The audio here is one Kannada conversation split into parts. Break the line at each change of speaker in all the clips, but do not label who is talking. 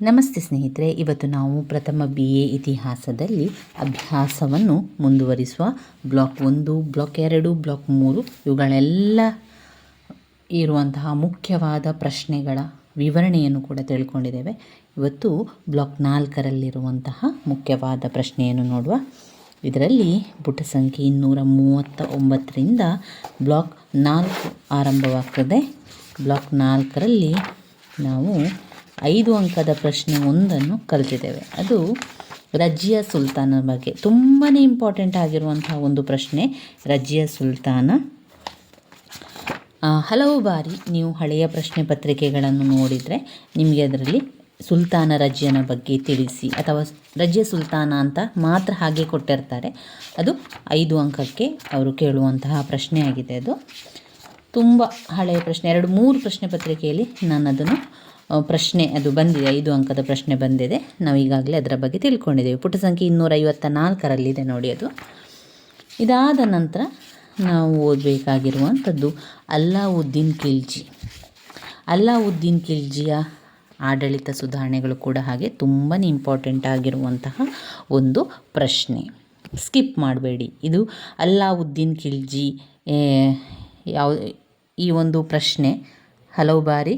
ನಮಸ್ತೆ ಸ್ನೇಹಿತರೆ, ಇವತ್ತು ನಾವು ಪ್ರಥಮ ಬಿ ಎ ಇತಿಹಾಸದಲ್ಲಿ ಅಭ್ಯಾಸವನ್ನು ಮುಂದುವರಿಸುವ ಬ್ಲಾಕ್ ಒಂದು, ಬ್ಲಾಕ್ ಎರಡು, ಬ್ಲಾಕ್ ಮೂರು ಇವುಗಳೆಲ್ಲ ಇರುವಂತಹ ಮುಖ್ಯವಾದ ಪ್ರಶ್ನೆಗಳ ವಿವರಣೆಯನ್ನು ಕೂಡ ತಿಳ್ಕೊಂಡಿದ್ದೇವೆ. ಇವತ್ತು ಬ್ಲಾಕ್ ನಾಲ್ಕರಲ್ಲಿರುವಂತಹ ಮುಖ್ಯವಾದ ಪ್ರಶ್ನೆಯನ್ನು ನೋಡುವ. ಇದರಲ್ಲಿ ಪುಟ ಸಂಖ್ಯೆ ಇನ್ನೂರ ಮೂವತ್ತ ಒಂಬತ್ತರಿಂದ ಬ್ಲಾಕ್ ನಾಲ್ಕು ಆರಂಭವಾಗ್ತದೆ. ಬ್ಲಾಕ್ ನಾಲ್ಕರಲ್ಲಿ ನಾವು ಐದು ಅಂಕದ ಪ್ರಶ್ನೆ ಒಂದನ್ನು ಕಲಿತಿದ್ದೇವೆ. ಅದು ರಜಿಯಾ ಸುಲ್ತಾನ ಬಗ್ಗೆ. ತುಂಬಾ ಇಂಪಾರ್ಟೆಂಟ್ ಆಗಿರುವಂತಹ ಒಂದು ಪ್ರಶ್ನೆ ರಜಿಯಾ ಸುಲ್ತಾನ. ಹಲವು ಬಾರಿ ನೀವು ಹಳೆಯ ಪ್ರಶ್ನೆ ಪತ್ರಿಕೆಗಳನ್ನು ನೋಡಿದರೆ ನಿಮಗೆ ಅದರಲ್ಲಿ ಸುಲ್ತಾನ ರಜಿಯನ ಬಗ್ಗೆ ತಿಳಿಸಿ, ಅಥವಾ ರಜಿಯ ಸುಲ್ತಾನ ಅಂತ ಮಾತ್ರ ಹಾಗೆ ಕೊಟ್ಟಿರ್ತಾರೆ. ಅದು ಐದು ಅಂಕಕ್ಕೆ ಅವರು ಕೇಳುವಂತಹ ಪ್ರಶ್ನೆ ಆಗಿದೆ ಅದು. ತುಂಬ ಹಳೆಯ ಪ್ರಶ್ನೆ, ಎರಡು ಮೂರು ಪ್ರಶ್ನೆ ಪತ್ರಿಕೆಯಲ್ಲಿ ನಾನು ಅದನ್ನು ಪ್ರಶ್ನೆ, ಅದು ಬಂದಿದೆ, ಐದು ಅಂಕದ ಪ್ರಶ್ನೆ ಬಂದಿದೆ. ನಾವು ಈಗಾಗಲೇ ಅದರ ಬಗ್ಗೆ ತಿಳ್ಕೊಂಡಿದ್ದೇವೆ. ಪುಟ ಸಂಖ್ಯೆ ಇನ್ನೂರೈವತ್ತ ನಾಲ್ಕರಲ್ಲಿದೆ ನೋಡಿ ಅದು. ಇದಾದ ನಂತರ ನಾವು ಓದಬೇಕಾಗಿರುವಂಥದ್ದು ಅಲ್ಲಾವುದ್ದೀನ್ ಖಿಲ್ಜಿ. ಅಲ್ಲಾವುದ್ದೀನ್ ಖಿಲ್ಜಿಯ ಆಡಳಿತ ಸುಧಾರಣೆಗಳು ಕೂಡ ಹಾಗೆ ತುಂಬಾ ಇಂಪಾರ್ಟೆಂಟ್ ಆಗಿರುವಂತಹ ಒಂದು ಪ್ರಶ್ನೆ. ಸ್ಕಿಪ್ ಮಾಡಬೇಡಿ. ಇದು ಅಲ್ಲಾವುದ್ದೀನ್ ಖಿಲ್ಜಿ ಯಾವ, ಈ ಒಂದು ಪ್ರಶ್ನೆ ಹಲವು ಬಾರಿ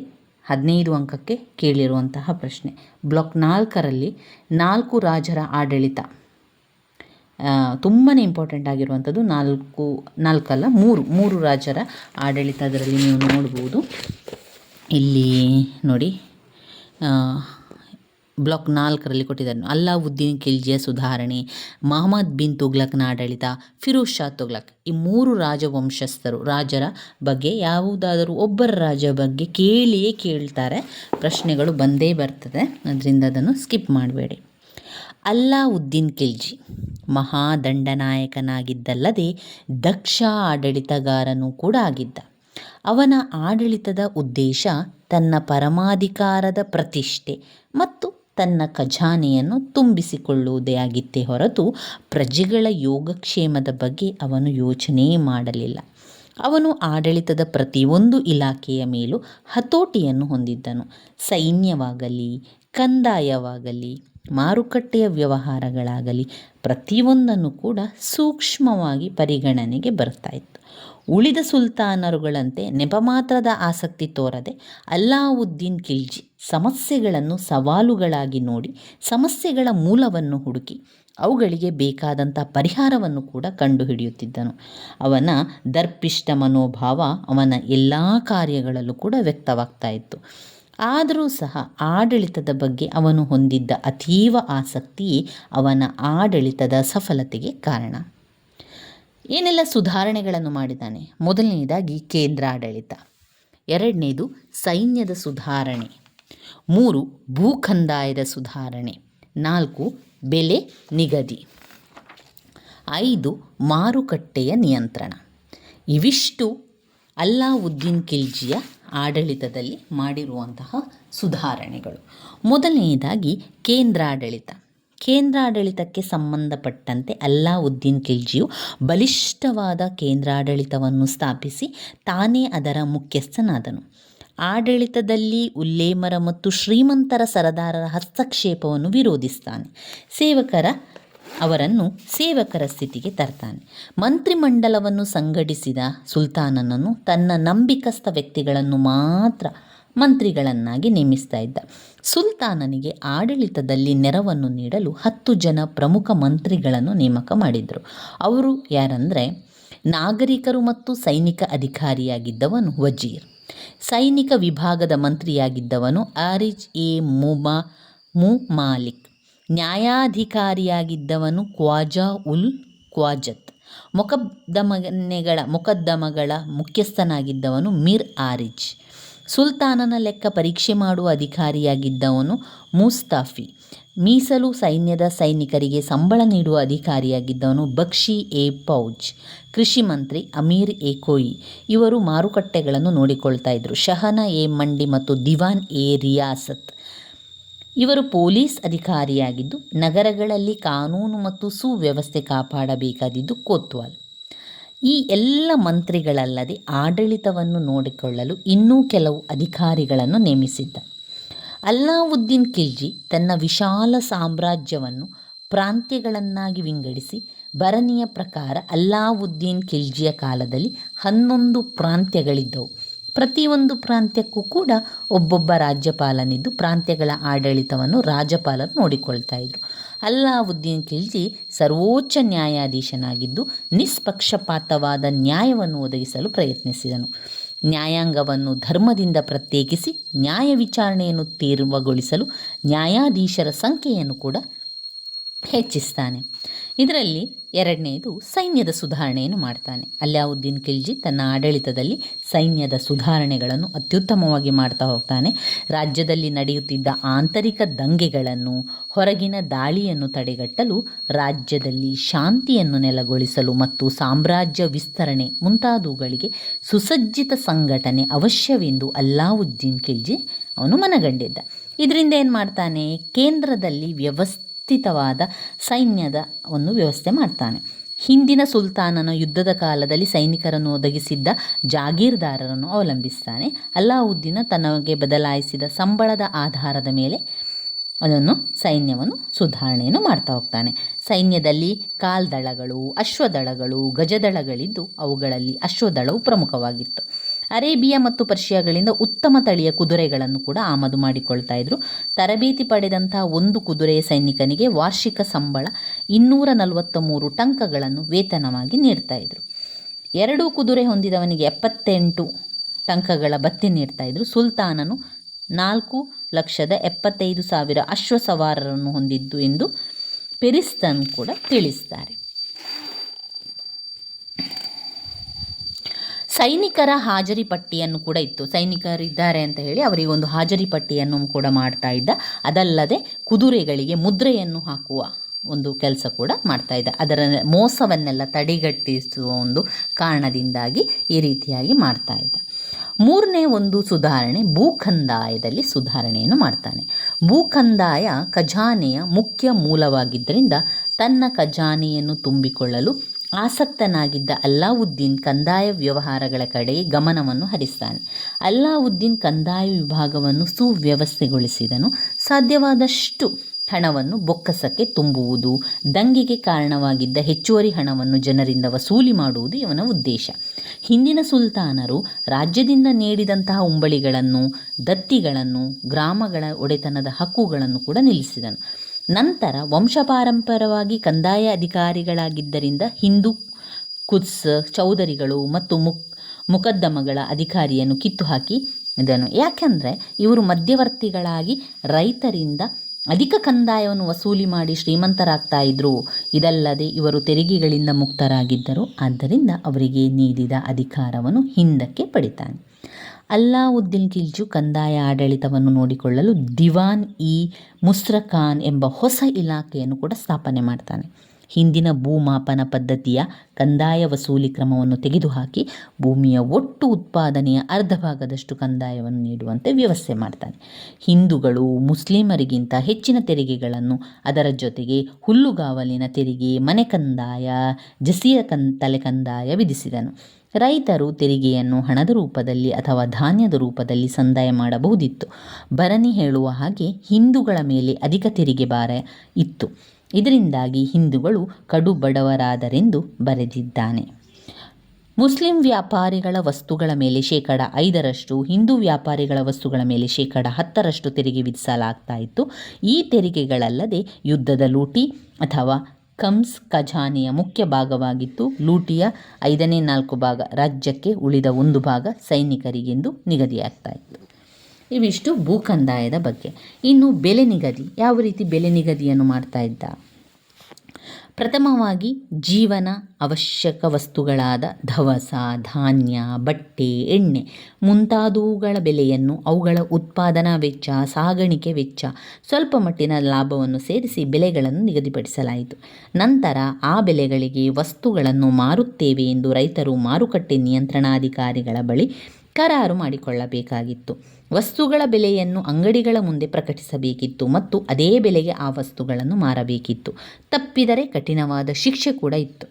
ಹದಿನೈದು ಅಂಕಕ್ಕೆ ಕೇಳಿರುವಂತಹ ಪ್ರಶ್ನೆ. ಬ್ಲಾಕ್ ನಾಲ್ಕರಲ್ಲಿ ನಾಲ್ಕು ರಾಜರ ಆಡಳಿತ. ತುಂಬಾ ಇಂಪಾರ್ಟೆಂಟ್ ಆಗಿರುವಂಥದ್ದು ನಾಲ್ಕು, ನಾಲ್ಕಲ್ಲ, ಮೂರು ಮೂರು ರಾಜರ ಆಡಳಿತದರಲ್ಲಿ ನೀವು ನೋಡ್ಬೋದು. ಇಲ್ಲಿ ನೋಡಿ ಬ್ಲಾಕ್ ನಾಲ್ಕರಲ್ಲಿ ಕೊಟ್ಟಿದ್ದಾರೆ ಅಲ್ಲಾವುದ್ದೀನ್ ಖಿಲ್ಜಿಯ ಸುಧಾರಣೆ, ಮಹಮ್ಮದ್ ಬಿನ್ ತುಗ್ಲಕ್ನ ಆಡಳಿತ, ಫಿರೋಜ್ ಶಾ ತುಗ್ಲಕ್ ಈ ಮೂರು ರಾಜವಂಶಸ್ಥರು ರಾಜರ ಬಗ್ಗೆ ಯಾವುದಾದರೂ ಒಬ್ಬರ ರಾಜ ಬಗ್ಗೆ ಕೇಳಿಯೇ ಕೇಳ್ತಾರೆ. ಪ್ರಶ್ನೆಗಳು ಬಂದೇ ಬರ್ತದೆ, ಅದರಿಂದ ಅದನ್ನು ಸ್ಕಿಪ್ ಮಾಡಬೇಡಿ. ಅಲ್ಲಾವುದ್ದೀನ್ ಖಿಲ್ಜಿ ಮಹಾದಂಡನಾಯಕನಾಗಿದ್ದಲ್ಲದೆ ದಕ್ಷ ಆಡಳಿತಗಾರನೂ ಕೂಡ ಆಗಿದ್ದ. ಅವನ ಆಡಳಿತದ ಉದ್ದೇಶ ತನ್ನ ಪರಮಾಧಿಕಾರದ ಪ್ರತಿಷ್ಠೆ ಮತ್ತು ತನ್ನ ಖಜಾನೆಯನ್ನು ತುಂಬಿಸಿಕೊಳ್ಳುವುದೇ ಆಗಿತ್ತೇ ಹೊರತು ಪ್ರಜೆಗಳ ಯೋಗಕ್ಷೇಮದ ಬಗ್ಗೆ ಅವನು ಯೋಚನೆ ಮಾಡಲಿಲ್ಲ. ಅವನು ಆಡಳಿತದ ಪ್ರತಿಯೊಂದು ಇಲಾಖೆಯ ಮೇಲೂ ಹತೋಟಿಯನ್ನು ಹೊಂದಿದ್ದನು. ಸೈನ್ಯವಾಗಲಿ, ಕಂದಾಯವಾಗಲಿ, ಮಾರುಕಟ್ಟೆಯ ವ್ಯವಹಾರಗಳಾಗಲಿ ಪ್ರತಿಯೊಂದನ್ನು ಕೂಡ ಸೂಕ್ಷ್ಮವಾಗಿ ಪರಿಗಣನೆಗೆ ಬರ್ತಾ ಇತ್ತು. ಉಳಿದ ಸುಲ್ತಾನರುಗಳಂತೆ ನೆಪಮಾತ್ರದ ಆಸಕ್ತಿ ತೋರದೆ ಅಲ್ಲಾವುದ್ದೀನ್ ಖಿಲ್ಜಿ ಸಮಸ್ಯೆಗಳನ್ನು ಸವಾಲುಗಳಾಗಿ ನೋಡಿ ಸಮಸ್ಯೆಗಳ ಮೂಲವನ್ನು ಹುಡುಕಿ ಅವುಗಳಿಗೆ ಬೇಕಾದಂಥ ಪರಿಹಾರವನ್ನು ಕೂಡ ಕಂಡುಹಿಡಿಯುತ್ತಿದ್ದನು. ಅವನ ದರ್ಪಿಷ್ಟ ಮನೋಭಾವ ಅವನ ಎಲ್ಲ ಕಾರ್ಯಗಳಲ್ಲೂ ಕೂಡ ವ್ಯಕ್ತವಾಗ್ತಾ ಇತ್ತು. ಆದರೂ ಸಹ ಆಡಳಿತದ ಬಗ್ಗೆ ಅವನು ಹೊಂದಿದ್ದ ಅತೀವ ಆಸಕ್ತಿ ಅವನ ಆಡಳಿತದ ಸಫಲತೆಗೆ ಕಾರಣ. ಏನೆಲ್ಲ ಸುಧಾರಣೆಗಳನ್ನು ಮಾಡಿದ್ದಾನೆ? ಮೊದಲನೆಯದಾಗಿ ಕೇಂದ್ರಾಡಳಿತ. ಎರಡನೇದು ಸೈನ್ಯದ ಸುಧಾರಣೆ. ಮೂರು ಭೂಖಂದಾಯದ ಸುಧಾರಣೆ. ನಾಲ್ಕು ಬೆಲೆ ನಿಗದಿ. ಐದು ಮಾರುಕಟ್ಟೆಯ ನಿಯಂತ್ರಣ. ಇವಿಷ್ಟು ಅಲ್ಲಾವುದ್ದೀನ್ ಖಿಲ್ಜಿಯ ಆಡಳಿತದಲ್ಲಿ ಮಾಡಿರುವಂತಹ ಸುಧಾರಣೆಗಳು. ಮೊದಲನೆಯದಾಗಿ ಕೇಂದ್ರಾಡಳಿತ. ಕೇಂದ್ರಾಡಳಿತಕ್ಕೆ ಸಂಬಂಧಪಟ್ಟಂತೆ ಅಲ್ಲಾವುದ್ದೀನ್ ಖಿಲ್ಜಿಯು ಬಲಿಷ್ಠವಾದ ಕೇಂದ್ರಾಡಳಿತವನ್ನು ಸ್ಥಾಪಿಸಿ ತಾನೇ ಅದರ ಮುಖ್ಯಸ್ಥನಾದನು. ಆಡಳಿತದಲ್ಲಿ ಉಲ್ಲೇಮರ ಮತ್ತು ಶ್ರೀಮಂತರ ಸರದಾರರ ಹಸ್ತಕ್ಷೇಪವನ್ನು ವಿರೋಧಿಸ್ತಾನೆ. ಸೇವಕರ ಅವರನ್ನು ಸೇವಕರ ಸ್ಥಿತಿಗೆ ತರ್ತಾನೆ. ಮಂತ್ರಿಮಂಡಲವನ್ನು ಸಂಘಟಿಸಿದ ಸುಲ್ತಾನನನ್ನು ತನ್ನ ನಂಬಿಕಸ್ಥ ವ್ಯಕ್ತಿಗಳನ್ನು ಮಾತ್ರ ಮಂತ್ರಿಗಳನ್ನಾಗಿ ನೇಮಿಸ್ತಾ ಇದ್ದ. ಸುಲ್ತಾನನಿಗೆ ಆಡಳಿತದಲ್ಲಿ ನೆರವನ್ನು ನೀಡಲು ಹತ್ತು ಜನ ಪ್ರಮುಖ ಮಂತ್ರಿಗಳನ್ನು ನೇಮಕ ಮಾಡಿದರು. ಅವರು ಯಾರಂದರೆ, ನಾಗರಿಕರು ಮತ್ತು ಸೈನಿಕ ಅಧಿಕಾರಿಯಾಗಿದ್ದವನು ವಜೀರ್. ಸೈನಿಕ ವಿಭಾಗದ ಮಂತ್ರಿಯಾಗಿದ್ದವನು ಆರಿಜ್ ಎ ಮುಮಾ ಮು ಮಾಲಿಕ್. ನ್ಯಾಯಾಧಿಕಾರಿಯಾಗಿದ್ದವನು ಕ್ವಾಜಾ ಉಲ್ ಕ್ವಾಜತ್ ಮೊಕದ್ದಮನೆಗಳ, ಮೊಕದ್ದಮಗಳ ಮುಖ್ಯಸ್ಥನಾಗಿದ್ದವನು ಮಿರ್ ಆರಿಜ್. ಸುಲ್ತಾನನ ಲೆಕ್ಕ ಪರೀಕ್ಷೆ ಮಾಡುವ ಅಧಿಕಾರಿಯಾಗಿದ್ದವನು ಮುಸ್ತಾಫಿ. ಮೀಸಲು ಸೈನ್ಯದ ಸೈನಿಕರಿಗೆ ಸಂಬಳ ನೀಡುವ ಅಧಿಕಾರಿಯಾಗಿದ್ದವನು ಬಕ್ಷಿ ಎ ಪೌಜ್. ಕೃಷಿ ಮಂತ್ರಿ ಅಮೀರ್ ಎ ಕೊಯಿ. ಇವರು ಮಾರುಕಟ್ಟೆಗಳನ್ನು ನೋಡಿಕೊಳ್ತಾ ಇದ್ದರು ಶಹನ ಎ ಮಂಡಿ ಮತ್ತು ದಿವಾನ್ ಎ ರಿಯಾಸತ್. ಇವರು ಪೊಲೀಸ್ ಅಧಿಕಾರಿಯಾಗಿದ್ದು, ನಗರಗಳಲ್ಲಿ ಕಾನೂನು ಮತ್ತು ಸುವ್ಯವಸ್ಥೆ ಕಾಪಾಡಬೇಕಾದಿದ್ದು ಕೋತ್ವಾಲ್. ಈ ಎಲ್ಲ ಮಂತ್ರಿಗಳಲ್ಲದೆ ಆಡಳಿತವನ್ನು ನೋಡಿಕೊಳ್ಳಲು ಇನ್ನೂ ಕೆಲವು ಅಧಿಕಾರಿಗಳನ್ನು ನೇಮಿಸಿದ್ದ. ಅಲ್ಲಾವುದ್ದೀನ್ ಖಿಲ್ಜಿ ತನ್ನ ವಿಶಾಲ ಸಾಮ್ರಾಜ್ಯವನ್ನು ಪ್ರಾಂತ್ಯಗಳನ್ನಾಗಿ ವಿಂಗಡಿಸಿ ಭರಣಿಯ ಪ್ರಕಾರ ಅಲ್ಲಾವುದ್ದೀನ್ ಖಿಲ್ಜಿಯ ಕಾಲದಲ್ಲಿ ಹನ್ನೊಂದು ಪ್ರಾಂತ್ಯಗಳಿದ್ದವು. ಪ್ರತಿಯೊಂದು ಪ್ರಾಂತ್ಯಕ್ಕೂ ಕೂಡ ಒಬ್ಬೊಬ್ಬ ರಾಜ್ಯಪಾಲನಿದ್ದು ಪ್ರಾಂತ್ಯಗಳ ಆಡಳಿತವನ್ನು ರಾಜ್ಯಪಾಲರು ನೋಡಿಕೊಳ್ತಾ ಇದ್ರು. ಅಲ್ಲಾವುದ್ದೀನ್ ಖಿಲ್ಜಿ ಸರ್ವೋಚ್ಚ ನ್ಯಾಯಾಧೀಶನಾಗಿದ್ದು ನಿಷ್ಪಕ್ಷಪಾತವಾದ ನ್ಯಾಯವನ್ನು ಒದಗಿಸಲು ಪ್ರಯತ್ನಿಸಿದನು. ನ್ಯಾಯಾಂಗವನ್ನು ಧರ್ಮದಿಂದ ಪ್ರತ್ಯೇಕಿಸಿ ನ್ಯಾಯ ವಿಚಾರಣೆಯನ್ನು ತೀರ್ವಗೊಳಿಸಲು ನ್ಯಾಯಾಧೀಶರ ಸಂಖ್ಯೆಯನ್ನು ಕೂಡ ಹೆಚ್ಚಿಸ್ತಾನೆ. ಇದರಲ್ಲಿ ಎರಡನೆಯದು ಸೈನ್ಯದ ಸುಧಾರಣೆಯನ್ನು ಮಾಡ್ತಾನೆ. ಅಲ್ಲಾವುದ್ದೀನ್ ಖಿಲ್ಜಿ ತನ್ನ ಆಡಳಿತದಲ್ಲಿ ಸೈನ್ಯದ ಸುಧಾರಣೆಗಳನ್ನು ಅತ್ಯುತ್ತಮವಾಗಿ ಮಾಡ್ತಾ ಹೋಗ್ತಾನೆ. ರಾಜ್ಯದಲ್ಲಿ ನಡೆಯುತ್ತಿದ್ದ ಆಂತರಿಕ ದಂಗೆಗಳನ್ನು, ಹೊರಗಿನ ದಾಳಿಯನ್ನು ತಡೆಗಟ್ಟಲು, ರಾಜ್ಯದಲ್ಲಿ ಶಾಂತಿಯನ್ನು ನೆಲೆಗೊಳಿಸಲು ಮತ್ತು ಸಾಮ್ರಾಜ್ಯ ವಿಸ್ತರಣೆ ಮುಂತಾದವುಗಳಿಗೆ ಸುಸಜ್ಜಿತ ಸಂಘಟನೆ ಅವಶ್ಯವೆಂದು ಅಲ್ಲಾವುದ್ದೀನ್ ಖಿಲ್ಜಿ ಅವನು ಮನಗಂಡಿದ್ದ. ಇದರಿಂದ ಏನು ಮಾಡ್ತಾನೆ? ಕೇಂದ್ರದಲ್ಲಿ ವ್ಯವಸ್ಥೆ ವ್ಯವಸ್ಥಿತವಾದ ಸೈನ್ಯದ ಒಂದು ವ್ಯವಸ್ಥೆ ಮಾಡ್ತಾನೆ. ಹಿಂದಿನ ಸುಲ್ತಾನನ ಯುದ್ಧದ ಕಾಲದಲ್ಲಿ ಸೈನಿಕರನ್ನು ಒದಗಿಸಿದ್ದ ಜಾಗೀರ್ದಾರರನ್ನು ಅವಲಂಬಿಸ್ತಾನೆ. ಅಲ್ಲಾವುದ್ದೀನ ತನಗೆ ಬದಲಾಯಿಸಿದ ಸಂಬಳದ ಆಧಾರದ ಮೇಲೆ ಅದನ್ನು ಸೈನ್ಯವನ್ನು ಸುಧಾರಣೆಯನ್ನು ಮಾಡ್ತಾ ಹೋಗ್ತಾನೆ. ಸೈನ್ಯದಲ್ಲಿ ಕಾಲ್ದಳಗಳು, ಅಶ್ವದಳಗಳು, ಗಜದಳಗಳಿದ್ದು ಅವುಗಳಲ್ಲಿ ಅಶ್ವದಳವು ಪ್ರಮುಖವಾಗಿತ್ತು. ಅರೇಬಿಯಾ ಮತ್ತು ಪರ್ಷಿಯಾಗಳಿಂದ ಉತ್ತಮ ತಳಿಯ ಕುದುರೆಗಳನ್ನು ಕೂಡ ಆಮದು ಮಾಡಿಕೊಳ್ತಾ ಇದ್ರು. ತರಬೇತಿ ಪಡೆದಂತಹ ಒಂದು ಕುದುರೆಯ ಸೈನಿಕನಿಗೆ ವಾರ್ಷಿಕ ಸಂಬಳ ಇನ್ನೂರ ನಲವತ್ತ ಮೂರು ಟಂಕಗಳನ್ನು ವೇತನವಾಗಿ ನೀಡ್ತಾ ಇದ್ರು. ಎರಡು ಕುದುರೆ ಹೊಂದಿದವನಿಗೆ ಎಪ್ಪತ್ತೆಂಟು ಟಂಕಗಳ ಬತ್ತಿ ನೀಡ್ತಾ ಇದ್ರು. ಸುಲ್ತಾನನು ನಾಲ್ಕು ಲಕ್ಷದ ಎಪ್ಪತ್ತೈದು ಸಾವಿರ ಅಶ್ವಸವಾರರನ್ನು ಹೊಂದಿದ್ದು ಎಂದು ಪೆರಿಸ್ತನ್ ಕೂಡ ತಿಳಿಸ್ತಾರೆ. ಸೈನಿಕರ ಹಾಜರಿ ಪಟ್ಟಿಯನ್ನು ಕೂಡ ಇತ್ತು. ಸೈನಿಕರಿದ್ದಾರೆ ಅಂತ ಹೇಳಿ ಅವರಿಗೆ ಒಂದು ಹಾಜರಿ ಪಟ್ಟಿಯನ್ನು ಕೂಡ ಮಾಡ್ತಾ ಇದ್ದ. ಅದಲ್ಲದೆ ಕುದುರೆಗಳಿಗೆ ಮುದ್ರೆಯನ್ನು ಹಾಕುವ ಒಂದು ಕೆಲಸ ಕೂಡ ಮಾಡ್ತಾ ಇದ್ದ. ಅದರ ಮೋಸವನ್ನೆಲ್ಲ ತಡೆಗಟ್ಟಿಸುವ ಒಂದು ಕಾರಣದಿಂದಾಗಿ ಈ ರೀತಿಯಾಗಿ ಮಾಡ್ತಾ ಇದ್ದ. ಮೂರನೇ ಒಂದು ಸುಧಾರಣೆ ಭೂಖಂದಾಯದಲ್ಲಿ ಸುಧಾರಣೆಯನ್ನು ಮಾಡ್ತಾನೆ. ಭೂಖಂದಾಯ ಖಜಾನೆಯ ಮುಖ್ಯ ಮೂಲವಾಗಿದ್ದರಿಂದ ತನ್ನ ಖಜಾನೆಯನ್ನು ತುಂಬಿಕೊಳ್ಳಲು ಆಸಕ್ತನಾಗಿದ್ದ ಅಲ್ಲಾವುದ್ದೀನ್ ಕಂದಾಯ ವ್ಯವಹಾರಗಳ ಕಡೆ ಗಮನವನ್ನು ಹರಿಸ್ತಾನೆ. ಅಲ್ಲಾವುದ್ದೀನ್ ಕಂದಾಯ ವಿಭಾಗವನ್ನು ಸುವ್ಯವಸ್ಥೆಗೊಳಿಸಿದನು. ಸಾಧ್ಯವಾದಷ್ಟು ಹಣವನ್ನು ಬೊಕ್ಕಸಕ್ಕೆ ತುಂಬುವುದು, ದಂಗೆಗೆ ಕಾರಣವಾಗಿದ್ದ ಹೆಚ್ಚುವರಿ ಹಣವನ್ನು ಜನರಿಂದ ವಸೂಲಿ ಮಾಡುವುದು ಇವನ ಉದ್ದೇಶ. ಹಿಂದಿನ ಸುಲ್ತಾನರು ರಾಜ್ಯದಿಂದ ನೀಡಿದಂತಹ ಉಂಬಳಿಗಳನ್ನು, ದತ್ತಿಗಳನ್ನು, ಗ್ರಾಮಗಳ ಒಡೆತನದ ಹಕ್ಕುಗಳನ್ನು ಕೂಡ ನಿಲ್ಲಿಸಿದನು. ನಂತರ ವಂಶಪಾರಂಪರವಾಗಿ ಕಂದಾಯ ಅಧಿಕಾರಿಗಳಾಗಿದ್ದರಿಂದ ಹಿಂದೂ ಕುತ್ಸ್ ಚೌಧರಿಗಳು ಮತ್ತು ಮುಕ್, ಮುಕದ್ದಮಗಳ ಅಧಿಕಾರಿಯನ್ನು ಕಿತ್ತು ಹಾಕಿ ಇದನ್ನು. ಯಾಕೆಂದರೆ ಇವರು ಮಧ್ಯವರ್ತಿಗಳಾಗಿ ರೈತರಿಂದ ಅಧಿಕ ಕಂದಾಯವನ್ನು ವಸೂಲಿ ಮಾಡಿ ಶ್ರೀಮಂತರಾಗ್ತಾ ಇದ್ದರು ಇದಲ್ಲದೆ ಇವರು ತೆರಿಗೆಗಳಿಂದ ಮುಕ್ತರಾಗಿದ್ದರು. ಆದ್ದರಿಂದ ಅವರಿಗೆ ನೀಡಿದ ಅಧಿಕಾರವನ್ನು ಹಿಂದಕ್ಕೆ ಪಡಿತಾನೆ. ಅಲ್ಲಾವುದ್ದೀನ್ ಖಿಲ್ಜು ಕಂದಾಯ ಆಡಳಿತವನ್ನು ನೋಡಿಕೊಳ್ಳಲು ದಿವಾನ್ ಇ ಮುಸ್ರಖಾನ್ ಎಂಬ ಹೊಸ ಇಲಾಖೆಯನ್ನು ಕೂಡ ಸ್ಥಾಪನೆ ಮಾಡ್ತಾನೆ. ಹಿಂದಿನ ಭೂಮಾಪನ ಪದ್ಧತಿಯ ಕಂದಾಯ ವಸೂಲಿ ಕ್ರಮವನ್ನು ತೆಗೆದುಹಾಕಿ ಭೂಮಿಯ ಒಟ್ಟು ಉತ್ಪಾದನೆಯ ಅರ್ಧ ಭಾಗದಷ್ಟು ಕಂದಾಯವನ್ನು ನೀಡುವಂತೆ ವ್ಯವಸ್ಥೆ ಮಾಡ್ತಾನೆ. ಹಿಂದೂಗಳು ಮುಸ್ಲಿಮರಿಗಿಂತ ಹೆಚ್ಚಿನ ತೆರಿಗೆಗಳನ್ನು ಅದರ ಜೊತೆಗೆ ಹುಲ್ಲುಗಾವಲಿನ ತೆರಿಗೆ, ಮನೆ ಕಂದಾಯ ಜಸಿಯ ಕನ್ ತಲೆ ಕಂದಾಯ ವಿಧಿಸಿದನು. ರೈತರು ತೆರಿಗೆಯನ್ನು ಹಣದ ರೂಪದಲ್ಲಿ ಅಥವಾ ಧಾನ್ಯದ ರೂಪದಲ್ಲಿ ಸಂದಾಯ ಮಾಡಬಹುದಿತ್ತು. ಭರಣಿ ಹೇಳುವ ಹಾಗೆ ಹಿಂದೂಗಳ ಮೇಲೆ ಅಧಿಕ ತೆರಿಗೆ ಭಾರ ಇತ್ತು. ಇದರಿಂದಾಗಿ ಹಿಂದೂಗಳು ಕಡು ಬಡವರಾದರೆಂದು ಬರೆದಿದ್ದಾನೆ. ಮುಸ್ಲಿಂ ವ್ಯಾಪಾರಿಗಳ ವಸ್ತುಗಳ ಮೇಲೆ ಶೇಕಡ ಐದರಷ್ಟು, ಹಿಂದೂ ವ್ಯಾಪಾರಿಗಳ ವಸ್ತುಗಳ ಮೇಲೆ ಶೇಕಡ ಹತ್ತರಷ್ಟು ತೆರಿಗೆ ವಿಧಿಸಲಾಗ್ತಾ ಇತ್ತು. ಈ ತೆರಿಗೆಗಳಲ್ಲದೆ ಯುದ್ಧದ ಲೂಟಿ ಅಥವಾ ಕಮ್ಸ್ ಖಜಾನೆಯ ಮುಖ್ಯ ಭಾಗವಾಗಿತ್ತು ಲೂಟಿಯ ಐದನೇ ನಾಲ್ಕು ಭಾಗ ರಾಜ್ಯಕ್ಕೆ ಉಳಿದ ಒಂದು ಭಾಗ ಸೈನಿಕರಿಗೆಂದು ನಿಗದಿಯಾಗ್ತಾ ಇತ್ತು ಇವಿಷ್ಟು ಭೂಕಂದಾಯದ ಬಗ್ಗೆ. ಇನ್ನು ಬೆಲೆ ನಿಗದಿ. ಯಾವ ರೀತಿ ಬೆಲೆ ನಿಗದಿಯನ್ನು ಮಾಡ್ತಾ ಇದ್ದ? ಪ್ರಥಮವಾಗಿ ಜೀವನ ಅವಶ್ಯಕ ವಸ್ತುಗಳಾದ ದವಸ ಧಾನ್ಯ, ಬಟ್ಟೆ, ಎಣ್ಣೆ ಮುಂತಾದವುಗಳ ಬೆಲೆಯನ್ನು ಅವುಗಳ ಉತ್ಪಾದನಾ ವೆಚ್ಚ, ಸಾಗಾಣಿಕೆ ವೆಚ್ಚ, ಸ್ವಲ್ಪ ಮಟ್ಟಿನ ಲಾಭವನ್ನು ಸೇರಿಸಿ ಬೆಲೆಗಳನ್ನು ನಿಗದಿಪಡಿಸಲಾಯಿತು. ನಂತರ ಆ ಬೆಲೆಗಳಿಗೆ ವಸ್ತುಗಳನ್ನು ಮಾರುತ್ತೇವೆ ಎಂದು ರೈತರು ಮಾರುಕಟ್ಟೆ ನಿಯಂತ್ರಣಾಧಿಕಾರಿಗಳ ಬಳಿ ಕರಾರು ಮಾಡಿಕೊಳ್ಳಬೇಕಾಗಿತ್ತು. ವಸ್ತುಗಳ ಬೆಲೆಯನ್ನು ಅಂಗಡಿಗಳ ಮುಂದೆ ಪ್ರಕಟಿಸಬೇಕಿತ್ತು ಮತ್ತು ಅದೇ ಬೆಲೆಗೆ ಆ ವಸ್ತುಗಳನ್ನು ಮಾರಬೇಕಿತ್ತು. ತಪ್ಪಿದರೆ ಕಠಿಣವಾದ ಶಿಕ್ಷೆ ಕೂಡ ಇತ್ತು.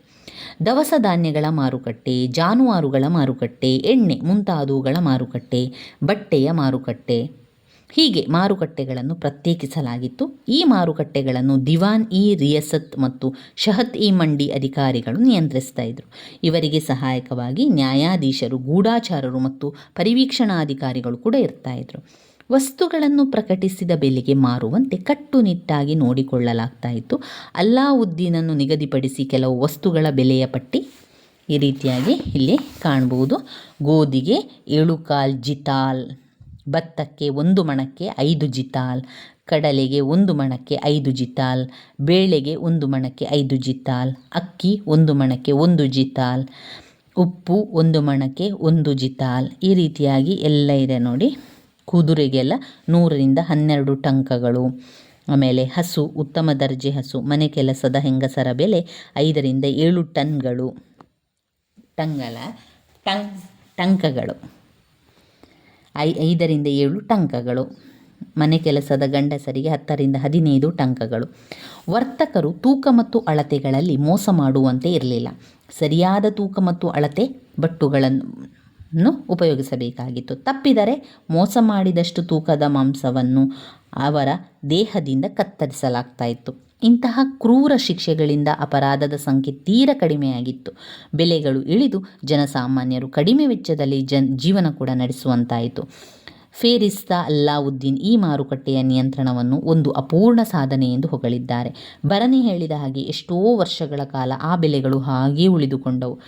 ದವಸ ಧಾನ್ಯಗಳ ಮಾರುಕಟ್ಟೆ, ಜಾನುವಾರುಗಳ ಮಾರುಕಟ್ಟೆ, ಎಣ್ಣೆ ಮುಂತಾದವುಗಳ ಮಾರುಕಟ್ಟೆ, ಬಟ್ಟೆಯ ಮಾರುಕಟ್ಟೆ ಹೀಗೆ ಮಾರುಕಟ್ಟೆಗಳನ್ನು ಪ್ರತ್ಯೇಕಿಸಲಾಗಿತ್ತು. ಈ ಮಾರುಕಟ್ಟೆಗಳನ್ನು ದಿವಾನ್ ಇ ರಿಯಸತ್ ಮತ್ತು ಶಹತ್ ಇ ಮಂಡಿ ಅಧಿಕಾರಿಗಳು ನಿಯಂತ್ರಿಸ್ತಾ ಇದ್ರು. ಇವರಿಗೆ ಸಹಾಯಕವಾಗಿ ನ್ಯಾಯಾಧೀಶರು, ಗೂಢಾಚಾರರು ಮತ್ತು ಪರಿವೀಕ್ಷಣಾಧಿಕಾರಿಗಳು ಕೂಡ ಇರ್ತಾ ಇದ್ರು. ವಸ್ತುಗಳನ್ನು ಪ್ರಕಟಿಸಿದ ಬೆಲೆಗೆ ಮಾರುವಂತೆ ಕಟ್ಟುನಿಟ್ಟಾಗಿ ನೋಡಿಕೊಳ್ಳಲಾಗ್ತಾ ಇತ್ತು. ಅಲ್ಲಾವುದ್ದೀನನ್ನು ನಿಗದಿಪಡಿಸಿ ಕೆಲವು ವಸ್ತುಗಳ ಬೆಲೆಯ ಪಟ್ಟಿ ಈ ರೀತಿಯಾಗಿ ಇಲ್ಲಿ ಕಾಣ್ಬೋದು ಗೋಧಿಗೆ ಏಳುಕಾಲ್ ಜಿಟಾಲ್ ಭತ್ತಕ್ಕೆ ಒಂದು ಮಣಕ್ಕೆ ಐದು ಜಿತಾಲ್, ಕಡಲೆಗೆ ಒಂದು ಮಣಕ್ಕೆ ಐದು ಜಿತಾಲ್, ಬೇಳೆಗೆ ಒಂದು ಮಣಕ್ಕೆ ಐದು ಜಿತಾಲ್, ಅಕ್ಕಿ ಒಂದು ಮಣಕ್ಕೆ ಒಂದು ಜಿತಾಲ್, ಉಪ್ಪು ಒಂದು ಮಣಕ್ಕೆ ಒಂದು ಜಿತಾಲ್. ಈ ರೀತಿಯಾಗಿ ಎಲ್ಲ ಇದೆ ನೋಡಿ. ಕುದುರೆಗೆಲ್ಲ ನೂರರಿಂದ ಹನ್ನೆರಡು ಟಂಕಗಳು. ಆಮೇಲೆ ಹಸು, ಉತ್ತಮ ದರ್ಜೆ ಹಸು. ಮನೆ ಕೆಲಸದ ಹೆಂಗಸರ ಬೆಲೆ ಐದರಿಂದ ಏಳು ಟನ್ಗಳು. ಟಂಗಲ ಟಂಗ್, ಟಂಕಗಳು. ಐ, ಐದರಿಂದ ಏಳು ಟಂಕಗಳು. ಮನೆ ಕೆಲಸದ ಗಂಡಸರಿಗೆ ಹತ್ತರಿಂದ ಹದಿನೈದು ಟಂಕಗಳು. ವರ್ತಕರು ತೂಕ ಮತ್ತು ಅಳತೆಗಳಲ್ಲಿ ಮೋಸ ಮಾಡುವಂತೆ ಇರಲಿಲ್ಲ. ಸರಿಯಾದ ತೂಕ ಮತ್ತು ಅಳತೆ ಬಟ್ಟುಗಳನ್ನು ಉಪಯೋಗಿಸಬೇಕಾಗಿತ್ತು. ತಪ್ಪಿದರೆ ಮೋಸ ಮಾಡಿದಷ್ಟು ತೂಕದ ಮಾಂಸವನ್ನು ಅವರ ದೇಹದಿಂದ ಕತ್ತರಿಸಲಾಗ್ತಾ ಇತ್ತು. ಇಂತಹ ಕ್ರೂರ ಶಿಕ್ಷೆಗಳಿಂದ ಅಪರಾಧದ ಸಂಖ್ಯೆ ತೀರ ಕಡಿಮೆಯಾಗಿತ್ತು. ಬೆಲೆಗಳು ಇಳಿದು ಜನಸಾಮಾನ್ಯರು ಕಡಿಮೆ ವೆಚ್ಚದಲ್ಲಿ ಜನ್ ಜೀವನ ಕೂಡ ನಡೆಸುವಂತಾಯಿತು. ಫೇರಿಸ್ತ ಅಲ್ಲಾವುದ್ದೀನ್ ಈ ಮಾರುಕಟ್ಟೆಯ ನಿಯಂತ್ರಣವನ್ನು ಒಂದು ಅಪೂರ್ಣ ಸಾಧನೆ ಎಂದು ಹೊಗಳಿದ್ದಾರೆ. ಭರಣಿ ಹೇಳಿದ ಹಾಗೆ ಎಷ್ಟೋ ವರ್ಷಗಳ ಕಾಲ ಆ ಬೆಲೆಗಳು ಹಾಗೇ ಉಳಿದುಕೊಂಡವು.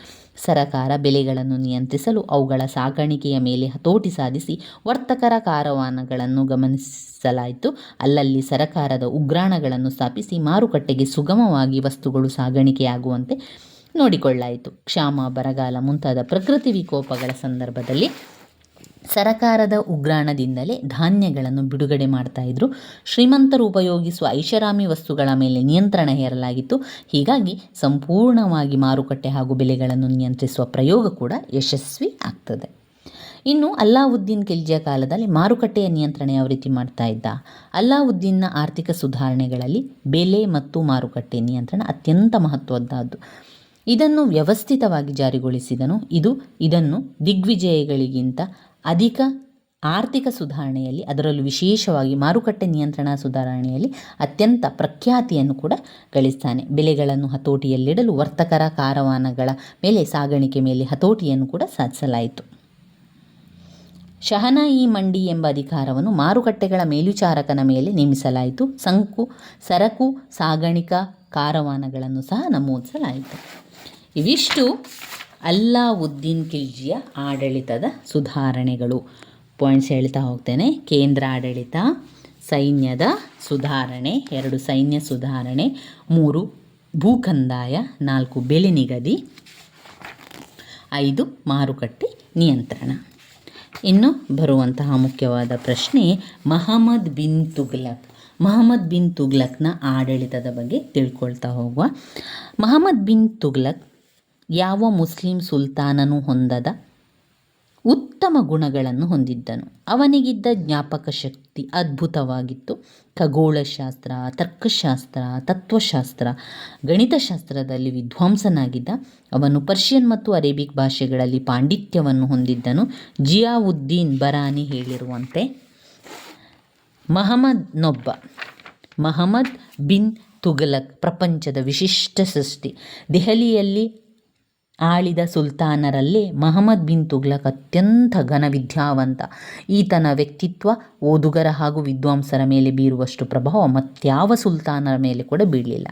ಸರಕಾರ ಬೆಲೆಗಳನ್ನು ನಿಯಂತ್ರಿಸಲು ಅವುಗಳ ಸಾಗಾಣಿಕೆಯ ಮೇಲೆ ಹತೋಟಿ ಸಾಧಿಸಿ ವರ್ತಕರ ಕಾರವಾನಗಳನ್ನು ಗಮನಿಸಲಾಯಿತು. ಅಲ್ಲಲ್ಲಿ ಸರಕಾರದ ಉಗ್ರಾಣಗಳನ್ನು ಸ್ಥಾಪಿಸಿ ಮಾರುಕಟ್ಟೆಗೆ ಸುಗಮವಾಗಿ ವಸ್ತುಗಳು ಸಾಗಾಣಿಕೆಯಾಗುವಂತೆ ನೋಡಿಕೊಳ್ಳಾಯಿತು. ಕ್ಷಾಮ, ಬರಗಾಲ ಮುಂತಾದ ಪ್ರಕೃತಿ ವಿಕೋಪಗಳ ಸಂದರ್ಭದಲ್ಲಿ ಸರಕಾರದ ಉಗ್ರಾಣದಿಂದಲೇ ಧಾನ್ಯಗಳನ್ನು ಬಿಡುಗಡೆ ಮಾಡ್ತಾ ಇದ್ರು. ಶ್ರೀಮಂತರು ಉಪಯೋಗಿಸುವ ಐಷಾರಾಮಿ ವಸ್ತುಗಳ ಮೇಲೆ ನಿಯಂತ್ರಣ ಹೇರಲಾಗಿತ್ತು. ಹೀಗಾಗಿ ಸಂಪೂರ್ಣವಾಗಿ ಮಾರುಕಟ್ಟೆ ಹಾಗೂ ಬೆಲೆಗಳನ್ನು ನಿಯಂತ್ರಿಸುವ ಪ್ರಯೋಗ ಕೂಡ ಯಶಸ್ವಿ ಆಗ್ತದೆ. ಇನ್ನು ಅಲ್ಲಾವುದ್ದೀನ್ ಖಿಲ್ಜಿಯ ಕಾಲದಲ್ಲಿ ಮಾರುಕಟ್ಟೆಯ ನಿಯಂತ್ರಣ ಯಾವ ರೀತಿ ಮಾಡ್ತಾ ಇದ್ದ? ಅಲ್ಲಾವುದ್ದೀನ್ನ ಆರ್ಥಿಕ ಸುಧಾರಣೆಗಳಲ್ಲಿ ಬೆಲೆ ಮತ್ತು ಮಾರುಕಟ್ಟೆ ನಿಯಂತ್ರಣ ಅತ್ಯಂತ ಮಹತ್ವದ್ದಾದ್ದು. ಇದನ್ನು ವ್ಯವಸ್ಥಿತವಾಗಿ ಜಾರಿಗೊಳಿಸಿದನು. ಇದು ಇದನ್ನು ದಿಗ್ವಿಜಯಗಳಿಗಿಂತ ಅಧಿಕ ಆರ್ಥಿಕ ಸುಧಾರಣೆಯಲ್ಲಿ, ಅದರಲ್ಲೂ ವಿಶೇಷವಾಗಿ ಮಾರುಕಟ್ಟೆ ನಿಯಂತ್ರಣ ಸುಧಾರಣೆಯಲ್ಲಿ ಅತ್ಯಂತ ಪ್ರಖ್ಯಾತಿಯನ್ನು ಕೂಡ ಗಳಿಸ್ತಾನೆ. ಬೆಲೆಗಳನ್ನು ಹತೋಟಿಯಲ್ಲಿಡಲು ವರ್ತಕರ ಕಾರವಾನಗಳ ಮೇಲೆ, ಸಾಗಾಣಿಕೆ ಮೇಲೆ ಹತೋಟಿಯನ್ನು ಕೂಡ ಸಾಧಿಸಲಾಯಿತು. ಶಹನಾಯಿ ಮಂಡಿ ಎಂಬ ಅಧಿಕಾರವನ್ನು ಮಾರುಕಟ್ಟೆಗಳ ಮೇಲ್ವಿಚಾರಕನ ಮೇಲೆ ನೇಮಿಸಲಾಯಿತು. ಸಂಕು, ಸರಕು, ಸಾಗಾಣಿಕಾ ಕಾರವಾನಗಳನ್ನು ಸಹ ನಮೂದಿಸಲಾಯಿತು. ಇವಿಷ್ಟು ಅಲ್ಲಾವುದ್ದೀನ್ ಖಿಲ್ಜಿಯ ಆಡಳಿತದ ಸುಧಾರಣೆಗಳು. ಪಾಯಿಂಟ್ಸ್ ಹೇಳ್ತಾ ಹೋಗ್ತೇನೆ. ಕೇಂದ್ರ ಆಡಳಿತ, ಸೈನ್ಯದ ಸುಧಾರಣೆ, ಎರಡು ಸೈನ್ಯ ಸುಧಾರಣೆ, ಮೂರು ಭೂಕಂದಾಯ ನಾಲ್ಕು ಬೆಲೆ ನಿಗದಿ, ಐದು ಮಾರುಕಟ್ಟೆ ನಿಯಂತ್ರಣ. ಇನ್ನು ಬರುವಂತಹ ಮುಖ್ಯವಾದ ಪ್ರಶ್ನೆ, ಮಹಮ್ಮದ್ ಬಿನ್ ತುಗ್ಲಕ್. ಮಹಮ್ಮದ್ ಬಿನ್ ತುಗ್ಲಕ್ನ ಆಡಳಿತದ ಬಗ್ಗೆ ತಿಳ್ಕೊಳ್ತಾ ಹೋಗುವ. ಮಹಮ್ಮದ್ ಬಿನ್ ತುಗ್ಲಕ್ ಯಾವ ಮುಸ್ಲಿಂ ಸುಲ್ತಾನನು ಹೊಂದದ ಉತ್ತಮ ಗುಣಗಳನ್ನು ಹೊಂದಿದ್ದನು. ಅವನಿಗಿದ್ದ ಜ್ಞಾಪಕ ಶಕ್ತಿ ಅದ್ಭುತವಾಗಿತ್ತು. ಖಗೋಳಶಾಸ್ತ್ರ, ತರ್ಕಶಾಸ್ತ್ರ, ತತ್ವಶಾಸ್ತ್ರ, ಗಣಿತಶಾಸ್ತ್ರದಲ್ಲಿ ವಿದ್ವಾಂಸನಾಗಿದ್ದ ಅವನು ಪರ್ಷಿಯನ್ ಮತ್ತು ಅರೇಬಿಕ್ ಭಾಷೆಗಳಲ್ಲಿ ಪಾಂಡಿತ್ಯವನ್ನು ಹೊಂದಿದ್ದನು. ಜಿಯಾವುದ್ದೀನ್ ಬರಾನಿ ಹೇಳಿರುವಂತೆ ಮಹಮ್ಮದ್ನೊಬ್ಬ ಮಹಮ್ಮದ್ ಬಿನ್ ತುಗಲಕ್ ಪ್ರಪಂಚದ ವಿಶಿಷ್ಟ ಸೃಷ್ಟಿ. ದೆಹಲಿಯಲ್ಲಿ ಆಳಿದ ಸುಲ್ತಾನರಲ್ಲೇ ಮಹಮ್ಮದ್ ಬಿನ್ ತುಗ್ಲಕ್ ಅತ್ಯಂತ ಘನ ವಿದ್ಯಾವಂತ. ಈತನ ವ್ಯಕ್ತಿತ್ವ ಓದುಗರ ಹಾಗೂ ವಿದ್ವಾಂಸರ ಮೇಲೆ ಬೀರುವಷ್ಟು ಪ್ರಭಾವ ಮತ್ಯಾವ ಸುಲ್ತಾನರ ಮೇಲೆ ಕೂಡ ಬೀಳಲಿಲ್ಲ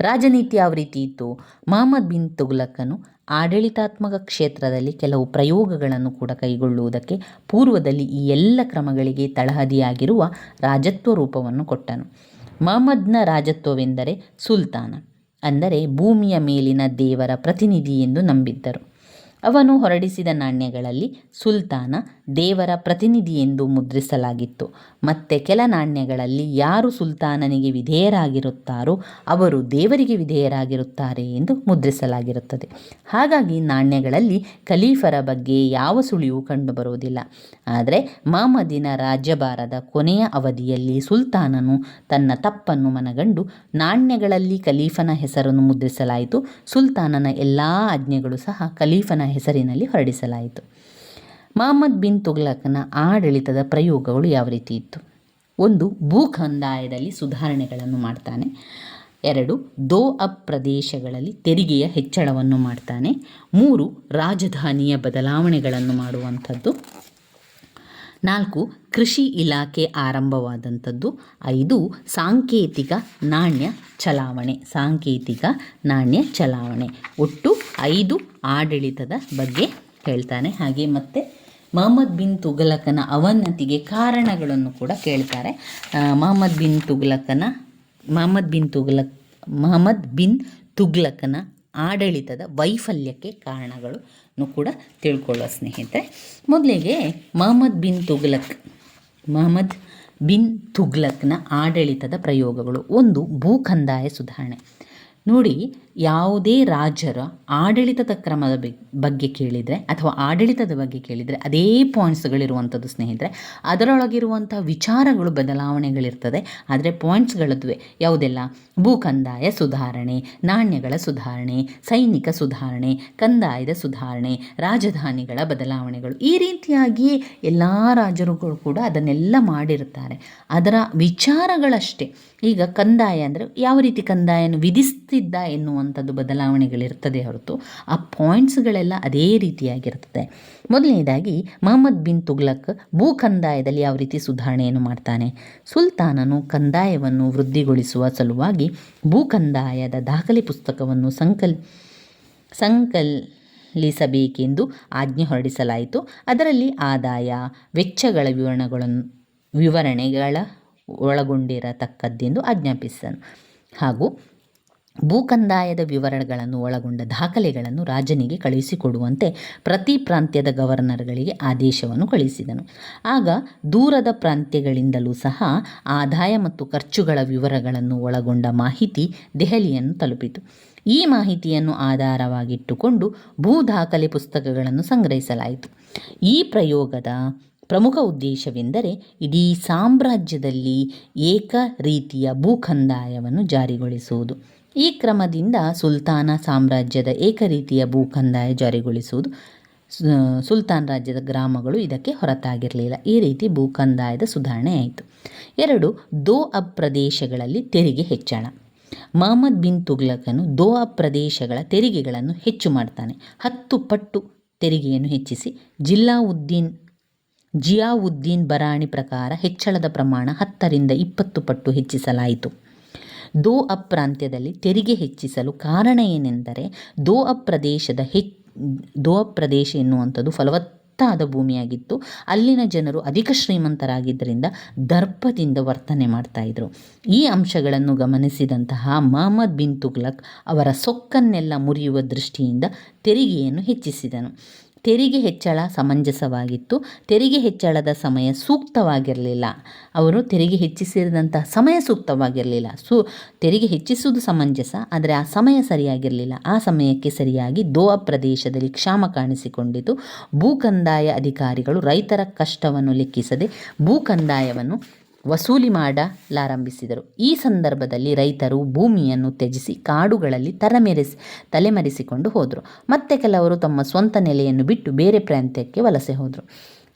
ರಾಜನೀತಿ ಯಾವ ರೀತಿ ಇತ್ತು? ಮಹಮ್ಮದ್ ಬಿನ್ ತುಗ್ಲಕ್ಕನು ಆಡಳಿತಾತ್ಮಕ ಕ್ಷೇತ್ರದಲ್ಲಿ ಕೆಲವು ಪ್ರಯೋಗಗಳನ್ನು ಕೂಡ ಕೈಗೊಳ್ಳುವುದಕ್ಕೆ ಪೂರ್ವದಲ್ಲಿ ಈ ಎಲ್ಲ ಕ್ರಮಗಳಿಗೆ ತಳಹದಿಯಾಗಿರುವ ರಾಜತ್ವ ರೂಪವನ್ನು ಕೊಟ್ಟನು. ಮಹಮ್ಮದ್ನ ರಾಜತ್ವವೆಂದರೆ ಸುಲ್ತಾನ. ಅಂದರೆ ಭೂಮಿಯ ಮೇಲಿನ ದೇವರ ಪ್ರತಿನಿಧಿ ಎಂದು ನಂಬಿದ್ದರು. ಅವನು ಹೊರಡಿಸಿದ ನಾಣ್ಯಗಳಲ್ಲಿ ಸುಲ್ತಾನ ದೇವರ ಪ್ರತಿನಿಧಿ ಎಂದು ಮುದ್ರಿಸಲಾಗಿತ್ತು. ಮತ್ತೆ ಕೆಲ ನಾಣ್ಯಗಳಲ್ಲಿ ಯಾರು ಸುಲ್ತಾನನಿಗೆ ವಿಧೇಯರಾಗಿರುತ್ತಾರೋ ಅವರು ದೇವರಿಗೆ ವಿಧೇಯರಾಗಿರುತ್ತಾರೆ ಎಂದು ಮುದ್ರಿಸಲಾಗಿರುತ್ತದೆ. ಹಾಗಾಗಿ ನಾಣ್ಯಗಳಲ್ಲಿ ಖಲೀಫರ ಬಗ್ಗೆ ಯಾವ ಸುಳಿವು ಕಂಡುಬರುವುದಿಲ್ಲ. ಆದರೆ ಮಾಮದಿನ ರಾಜ್ಯಭಾರದ ಕೊನೆಯ ಅವಧಿಯಲ್ಲಿ ಸುಲ್ತಾನನು ತನ್ನ ತಪ್ಪನ್ನು ಮನಗಂಡು ನಾಣ್ಯಗಳಲ್ಲಿ ಖಲೀಫನ ಹೆಸರನ್ನು ಮುದ್ರಿಸಲಾಯಿತು. ಸುಲ್ತಾನನ ಎಲ್ಲ ಆಜ್ಞೆಗಳು ಸಹ ಖಲೀಫನ ಹೆಸರಿನಲ್ಲಿ ಹೊರಡಿಸಲಾಯಿತು. ಮಹಮ್ಮದ್ ಬಿನ್ ತುಗ್ಲಕ್ನ ಆಡಳಿತದ ಪ್ರಯೋಗಗಳು ಯಾವ ರೀತಿ ಇತ್ತು? ಒಂದು ಭೂಖಂದಾಯದಲ್ಲಿ ಸುಧಾರಣೆಗಳನ್ನು ಮಾಡ್ತಾನೆ. ಎರಡು, ದೋ ಅಪ್ ಪ್ರದೇಶಗಳಲ್ಲಿ ತೆರಿಗೆಯ ಹೆಚ್ಚಳವನ್ನು ಮಾಡ್ತಾನೆ. ಮೂರು, ರಾಜಧಾನಿಯ ಬದಲಾವಣೆಗಳನ್ನು ಮಾಡುವಂಥದ್ದು. ನಾಲ್ಕು, ಕೃಷಿ ಇಲಾಖೆ ಆರಂಭವಾದಂಥದ್ದು. ಐದು, ಸಾಂಕೇತಿಕ ನಾಣ್ಯ ಚಲಾವಣೆ, ಸಾಂಕೇತಿಕ ನಾಣ್ಯ ಚಲಾವಣೆ. ಒಟ್ಟು ಐದು ಆಡಳಿತದ ಬಗ್ಗೆ ಹೇಳ್ತಾನೆ. ಹಾಗೆ ಮತ್ತೆ ಮಹಮ್ಮದ್ ಬಿನ್ ತುಘಲಕನ ಅವನತಿಗೆ ಕಾರಣಗಳನ್ನು ಕೂಡ ಕೇಳ್ತಾರೆ. ಮಹಮ್ಮದ್ ಬಿನ್ ತುಘಲಕನ, ಮಹಮ್ಮದ್ ಬಿನ್ ತುಗಲಕ್ ಮಹಮ್ಮದ್ ಬಿನ್ ತುಗ್ಲಕನ ಆಡಳಿತದ ವೈಫಲ್ಯಕ್ಕೆ ಕಾರಣಗಳನ್ನು ಕೂಡ ತಿಳ್ಕೊಳ್ಳೋ ಸ್ನೇಹಿತರೆ. ಮೊದಲಿಗೆ ಮಹಮ್ಮದ್ ಬಿನ್ ತುಘಲಕ್, ಮಹಮ್ಮದ್ ಬಿನ್ ತುಗ್ಲಕ್ನ ಆಡಳಿತದ ಪ್ರಯೋಗಗಳು. ಒಂದು ಭೂಕಂದಾಯ ಸುಧಾರಣೆ. ನೋಡಿ ಯಾವುದೇ ರಾಜರ ಆಡಳಿತದ ಕ್ರಮದ ಬಗ್ಗೆ ಕೇಳಿದರೆ ಅಥವಾ ಆಡಳಿತದ ಬಗ್ಗೆ ಕೇಳಿದರೆ ಅದೇ ಪಾಯಿಂಟ್ಸ್ಗಳಿರುವಂಥದ್ದು ಸ್ನೇಹಿತರೆ, ಅದರೊಳಗಿರುವಂಥ ವಿಚಾರಗಳು ಬದಲಾವಣೆಗಳಿರ್ತದೆ. ಆದರೆ ಪಾಯಿಂಟ್ಸ್ಗಳದ್ವೆ ಯಾವುದೆಲ್ಲ? ಭೂ ಕಂದಾಯ ಸುಧಾರಣೆ, ನಾಣ್ಯಗಳ ಸುಧಾರಣೆ, ಸೈನಿಕ ಸುಧಾರಣೆ, ಕಂದಾಯದ ಸುಧಾರಣೆ, ರಾಜಧಾನಿಗಳ ಬದಲಾವಣೆಗಳು ಈ ರೀತಿಯಾಗಿಯೇ ಎಲ್ಲ ರಾಜರುಗಳು ಕೂಡ ಅದನ್ನೆಲ್ಲ ಮಾಡಿರ್ತಾರೆ ಅದರ ವಿಚಾರಗಳಷ್ಟೇ. ಈಗ ಕಂದಾಯ ಅಂದರೆ ಯಾವ ರೀತಿ ಕಂದಾಯನ ವಿಧಿಸ್ತಿದ್ದ ಎನ್ನುವಂಥದ್ದು ಬದಲಾವಣೆಗಳಿರ್ತದೆ ಹೊರತು ಆ ಪಾಯಿಂಟ್ಸ್ಗಳೆಲ್ಲ ಅದೇ ರೀತಿಯಾಗಿರ್ತದೆ. ಮೊದಲನೇದಾಗಿ ಮಹಮ್ಮದ್ ಬಿನ್ ತುಗ್ಲಕ್ ಭೂ ಕಂದಾಯದಲ್ಲಿ ಯಾವ ರೀತಿ ಸುಧಾರಣೆಯನ್ನು ಮಾಡ್ತಾನೆ? ಸುಲ್ತಾನನು ಕಂದಾಯವನ್ನು ವೃದ್ಧಿಗೊಳಿಸುವ ಸಲುವಾಗಿ ಭೂ ಕಂದಾಯದ ದಾಖಲೆ ಪುಸ್ತಕವನ್ನು ಸಂಕಲ್, ಸಂಕಲಿಸಬೇಕೆಂದು ಆಜ್ಞೆ ಹೊರಡಿಸಲಾಯಿತು. ಅದರಲ್ಲಿ ಆದಾಯ, ವೆಚ್ಚಗಳ ವಿವರಣೆಗಳನ್ನು ವಿವರಣೆಗಳ ಒಳಗೊಂಡಿರತಕ್ಕದ್ದೆಂದು ಆಜ್ಞಾಪಿಸಿದನು. ಹಾಗೂ ಭೂಕಂದಾಯದ ವಿವರಗಳನ್ನು ಒಳಗೊಂಡ ದಾಖಲೆಗಳನ್ನು ರಾಜನಿಗೆ ಕಳುಹಿಸಿಕೊಡುವಂತೆ ಪ್ರತಿ ಪ್ರಾಂತ್ಯದ ಗವರ್ನರ್ಗಳಿಗೆ ಆದೇಶವನ್ನು ಕಳುಹಿಸಿದನು. ಆಗ ದೂರದ ಪ್ರಾಂತ್ಯಗಳಿಂದಲೂ ಸಹ ಆದಾಯ ಮತ್ತು ಖರ್ಚುಗಳ ವಿವರಗಳನ್ನು ಒಳಗೊಂಡ ಮಾಹಿತಿ ದೆಹಲಿಯನ್ನು ತಲುಪಿತು. ಈ ಮಾಹಿತಿಯನ್ನು ಆಧಾರವಾಗಿಟ್ಟುಕೊಂಡು ಭೂ ದಾಖಲೆ ಪುಸ್ತಕಗಳನ್ನು ಸಂಗ್ರಹಿಸಲಾಯಿತು. ಈ ಪ್ರಯೋಗದ ಪ್ರಮುಖ ಉದ್ದೇಶವೆಂದರೆ ಇಡೀ ಸಾಮ್ರಾಜ್ಯದಲ್ಲಿ ಏಕ ರೀತಿಯ ಭೂಕಂದಾಯವನ್ನು ಜಾರಿಗೊಳಿಸುವುದು. ಈ ಕ್ರಮದಿಂದ ಸುಲ್ತಾನ ಸಾಮ್ರಾಜ್ಯದ ಏಕರೀತಿಯ ಭೂಕಂದಾಯ ಜಾರಿಗೊಳಿಸುವುದು ಸುಲ್ತಾನ್ ರಾಜ್ಯದ ಗ್ರಾಮಗಳು ಇದಕ್ಕೆ ಹೊರತಾಗಿರಲಿಲ್ಲ. ಈ ರೀತಿ ಭೂಕಂದಾಯದ ಸುಧಾರಣೆ ಆಯಿತು. ಎರಡು ದೋ ಅಬ್ ಪ್ರದೇಶಗಳಲ್ಲಿ ತೆರಿಗೆ ಹೆಚ್ಚಳ. ಮಹಮ್ಮದ್ ಬಿನ್ ತುಗ್ಲಕನು ದೋ ಅಬ್ ಪ್ರದೇಶಗಳ ತೆರಿಗೆಗಳನ್ನು ಹೆಚ್ಚು ಮಾಡ್ತಾನೆ. ಹತ್ತು ಪಟ್ಟು ತೆರಿಗೆಯನ್ನು ಹೆಚ್ಚಿಸಿ. ಜಿಲ್ಲಾವುದ್ದೀನ್, ಜಿಯಾವುದ್ದೀನ್ ಬರಾಣಿ ಪ್ರಕಾರ ಹೆಚ್ಚಳದ ಪ್ರಮಾಣ ಹತ್ತರಿಂದ ಇಪ್ಪತ್ತು ಪಟ್ಟು ಹೆಚ್ಚಿಸಲಾಯಿತು. ದೋ ಅಪ್ ಪ್ರಾಂತ್ಯದಲ್ಲಿ ತೆರಿಗೆ ಹೆಚ್ಚಿಸಲು ಕಾರಣ ಏನೆಂದರೆ ದೋ ಅಪ್ ಪ್ರದೇಶದ ಹೆಚ್, ದೋ ಅಪ್ ಪ್ರದೇಶ ಎನ್ನುವಂಥದ್ದು ಫಲವತ್ತಾದ ಭೂಮಿಯಾಗಿತ್ತು. ಅಲ್ಲಿನ ಜನರು ಅಧಿಕ ಶ್ರೀಮಂತರಾಗಿದ್ದರಿಂದ ದರ್ಪದಿಂದ ವರ್ತನೆ ಮಾಡ್ತಾಯಿದ್ರು ಈ ಅಂಶಗಳನ್ನು ಗಮನಿಸಿದಂತಹ ಮಹಮ್ಮದ್ ಬಿನ್ ತುಗ್ಲಕ್ ಅವರ ಸೊಕ್ಕನ್ನೆಲ್ಲ ಮುರಿಯುವ ದೃಷ್ಟಿಯಿಂದ ತೆರಿಗೆಯನ್ನು ಹೆಚ್ಚಿಸಿದನು. ತೆರಿಗೆ ಹೆಚ್ಚಳ ಸಮಂಜಸವಾಗಿತ್ತು. ತೆರಿಗೆ ಹೆಚ್ಚಳದ ಸಮಯ ಸೂಕ್ತವಾಗಿರಲಿಲ್ಲ. ಅವರು ತೆರಿಗೆ ಹೆಚ್ಚಿಸಿದಂಥ ಸಮಯ ಸೂಕ್ತವಾಗಿರಲಿಲ್ಲ. ಸು, ತೆರಿಗೆ ಹೆಚ್ಚಿಸುವುದು ಸಮಂಜಸ, ಆದರೆ ಆ ಸಮಯ ಸರಿಯಾಗಿರಲಿಲ್ಲ. ಆ ಸಮಯಕ್ಕೆ ಸರಿಯಾಗಿ ದೋವಾ ಪ್ರದೇಶದಲ್ಲಿ ಕ್ಷಾಮ ಕಾಣಿಸಿಕೊಂಡಿತು. ಭೂ ಕಂದಾಯ ಅಧಿಕಾರಿಗಳು ರೈತರ ಕಷ್ಟವನ್ನು ಲೆಕ್ಕಿಸದೆ ಭೂ ಕಂದಾಯವನ್ನು ವಸೂಲಿ ಮಾಡಲಾರಂಭಿಸಿದರು. ಈ ಸಂದರ್ಭದಲ್ಲಿ ರೈತರು ಭೂಮಿಯನ್ನು ತ್ಯಜಿಸಿ ಕಾಡುಗಳಲ್ಲಿ ತಲೆಮೆರೆಸಿ, ತಲೆಮರೆಸಿಕೊಂಡು ಹೋದರು. ಮತ್ತೆ ಕೆಲವರು ತಮ್ಮ ಸ್ವಂತ ನೆಲೆಯನ್ನು ಬಿಟ್ಟು ಬೇರೆ ಪ್ರಾಂತ್ಯಕ್ಕೆ ವಲಸೆ ಹೋದರು.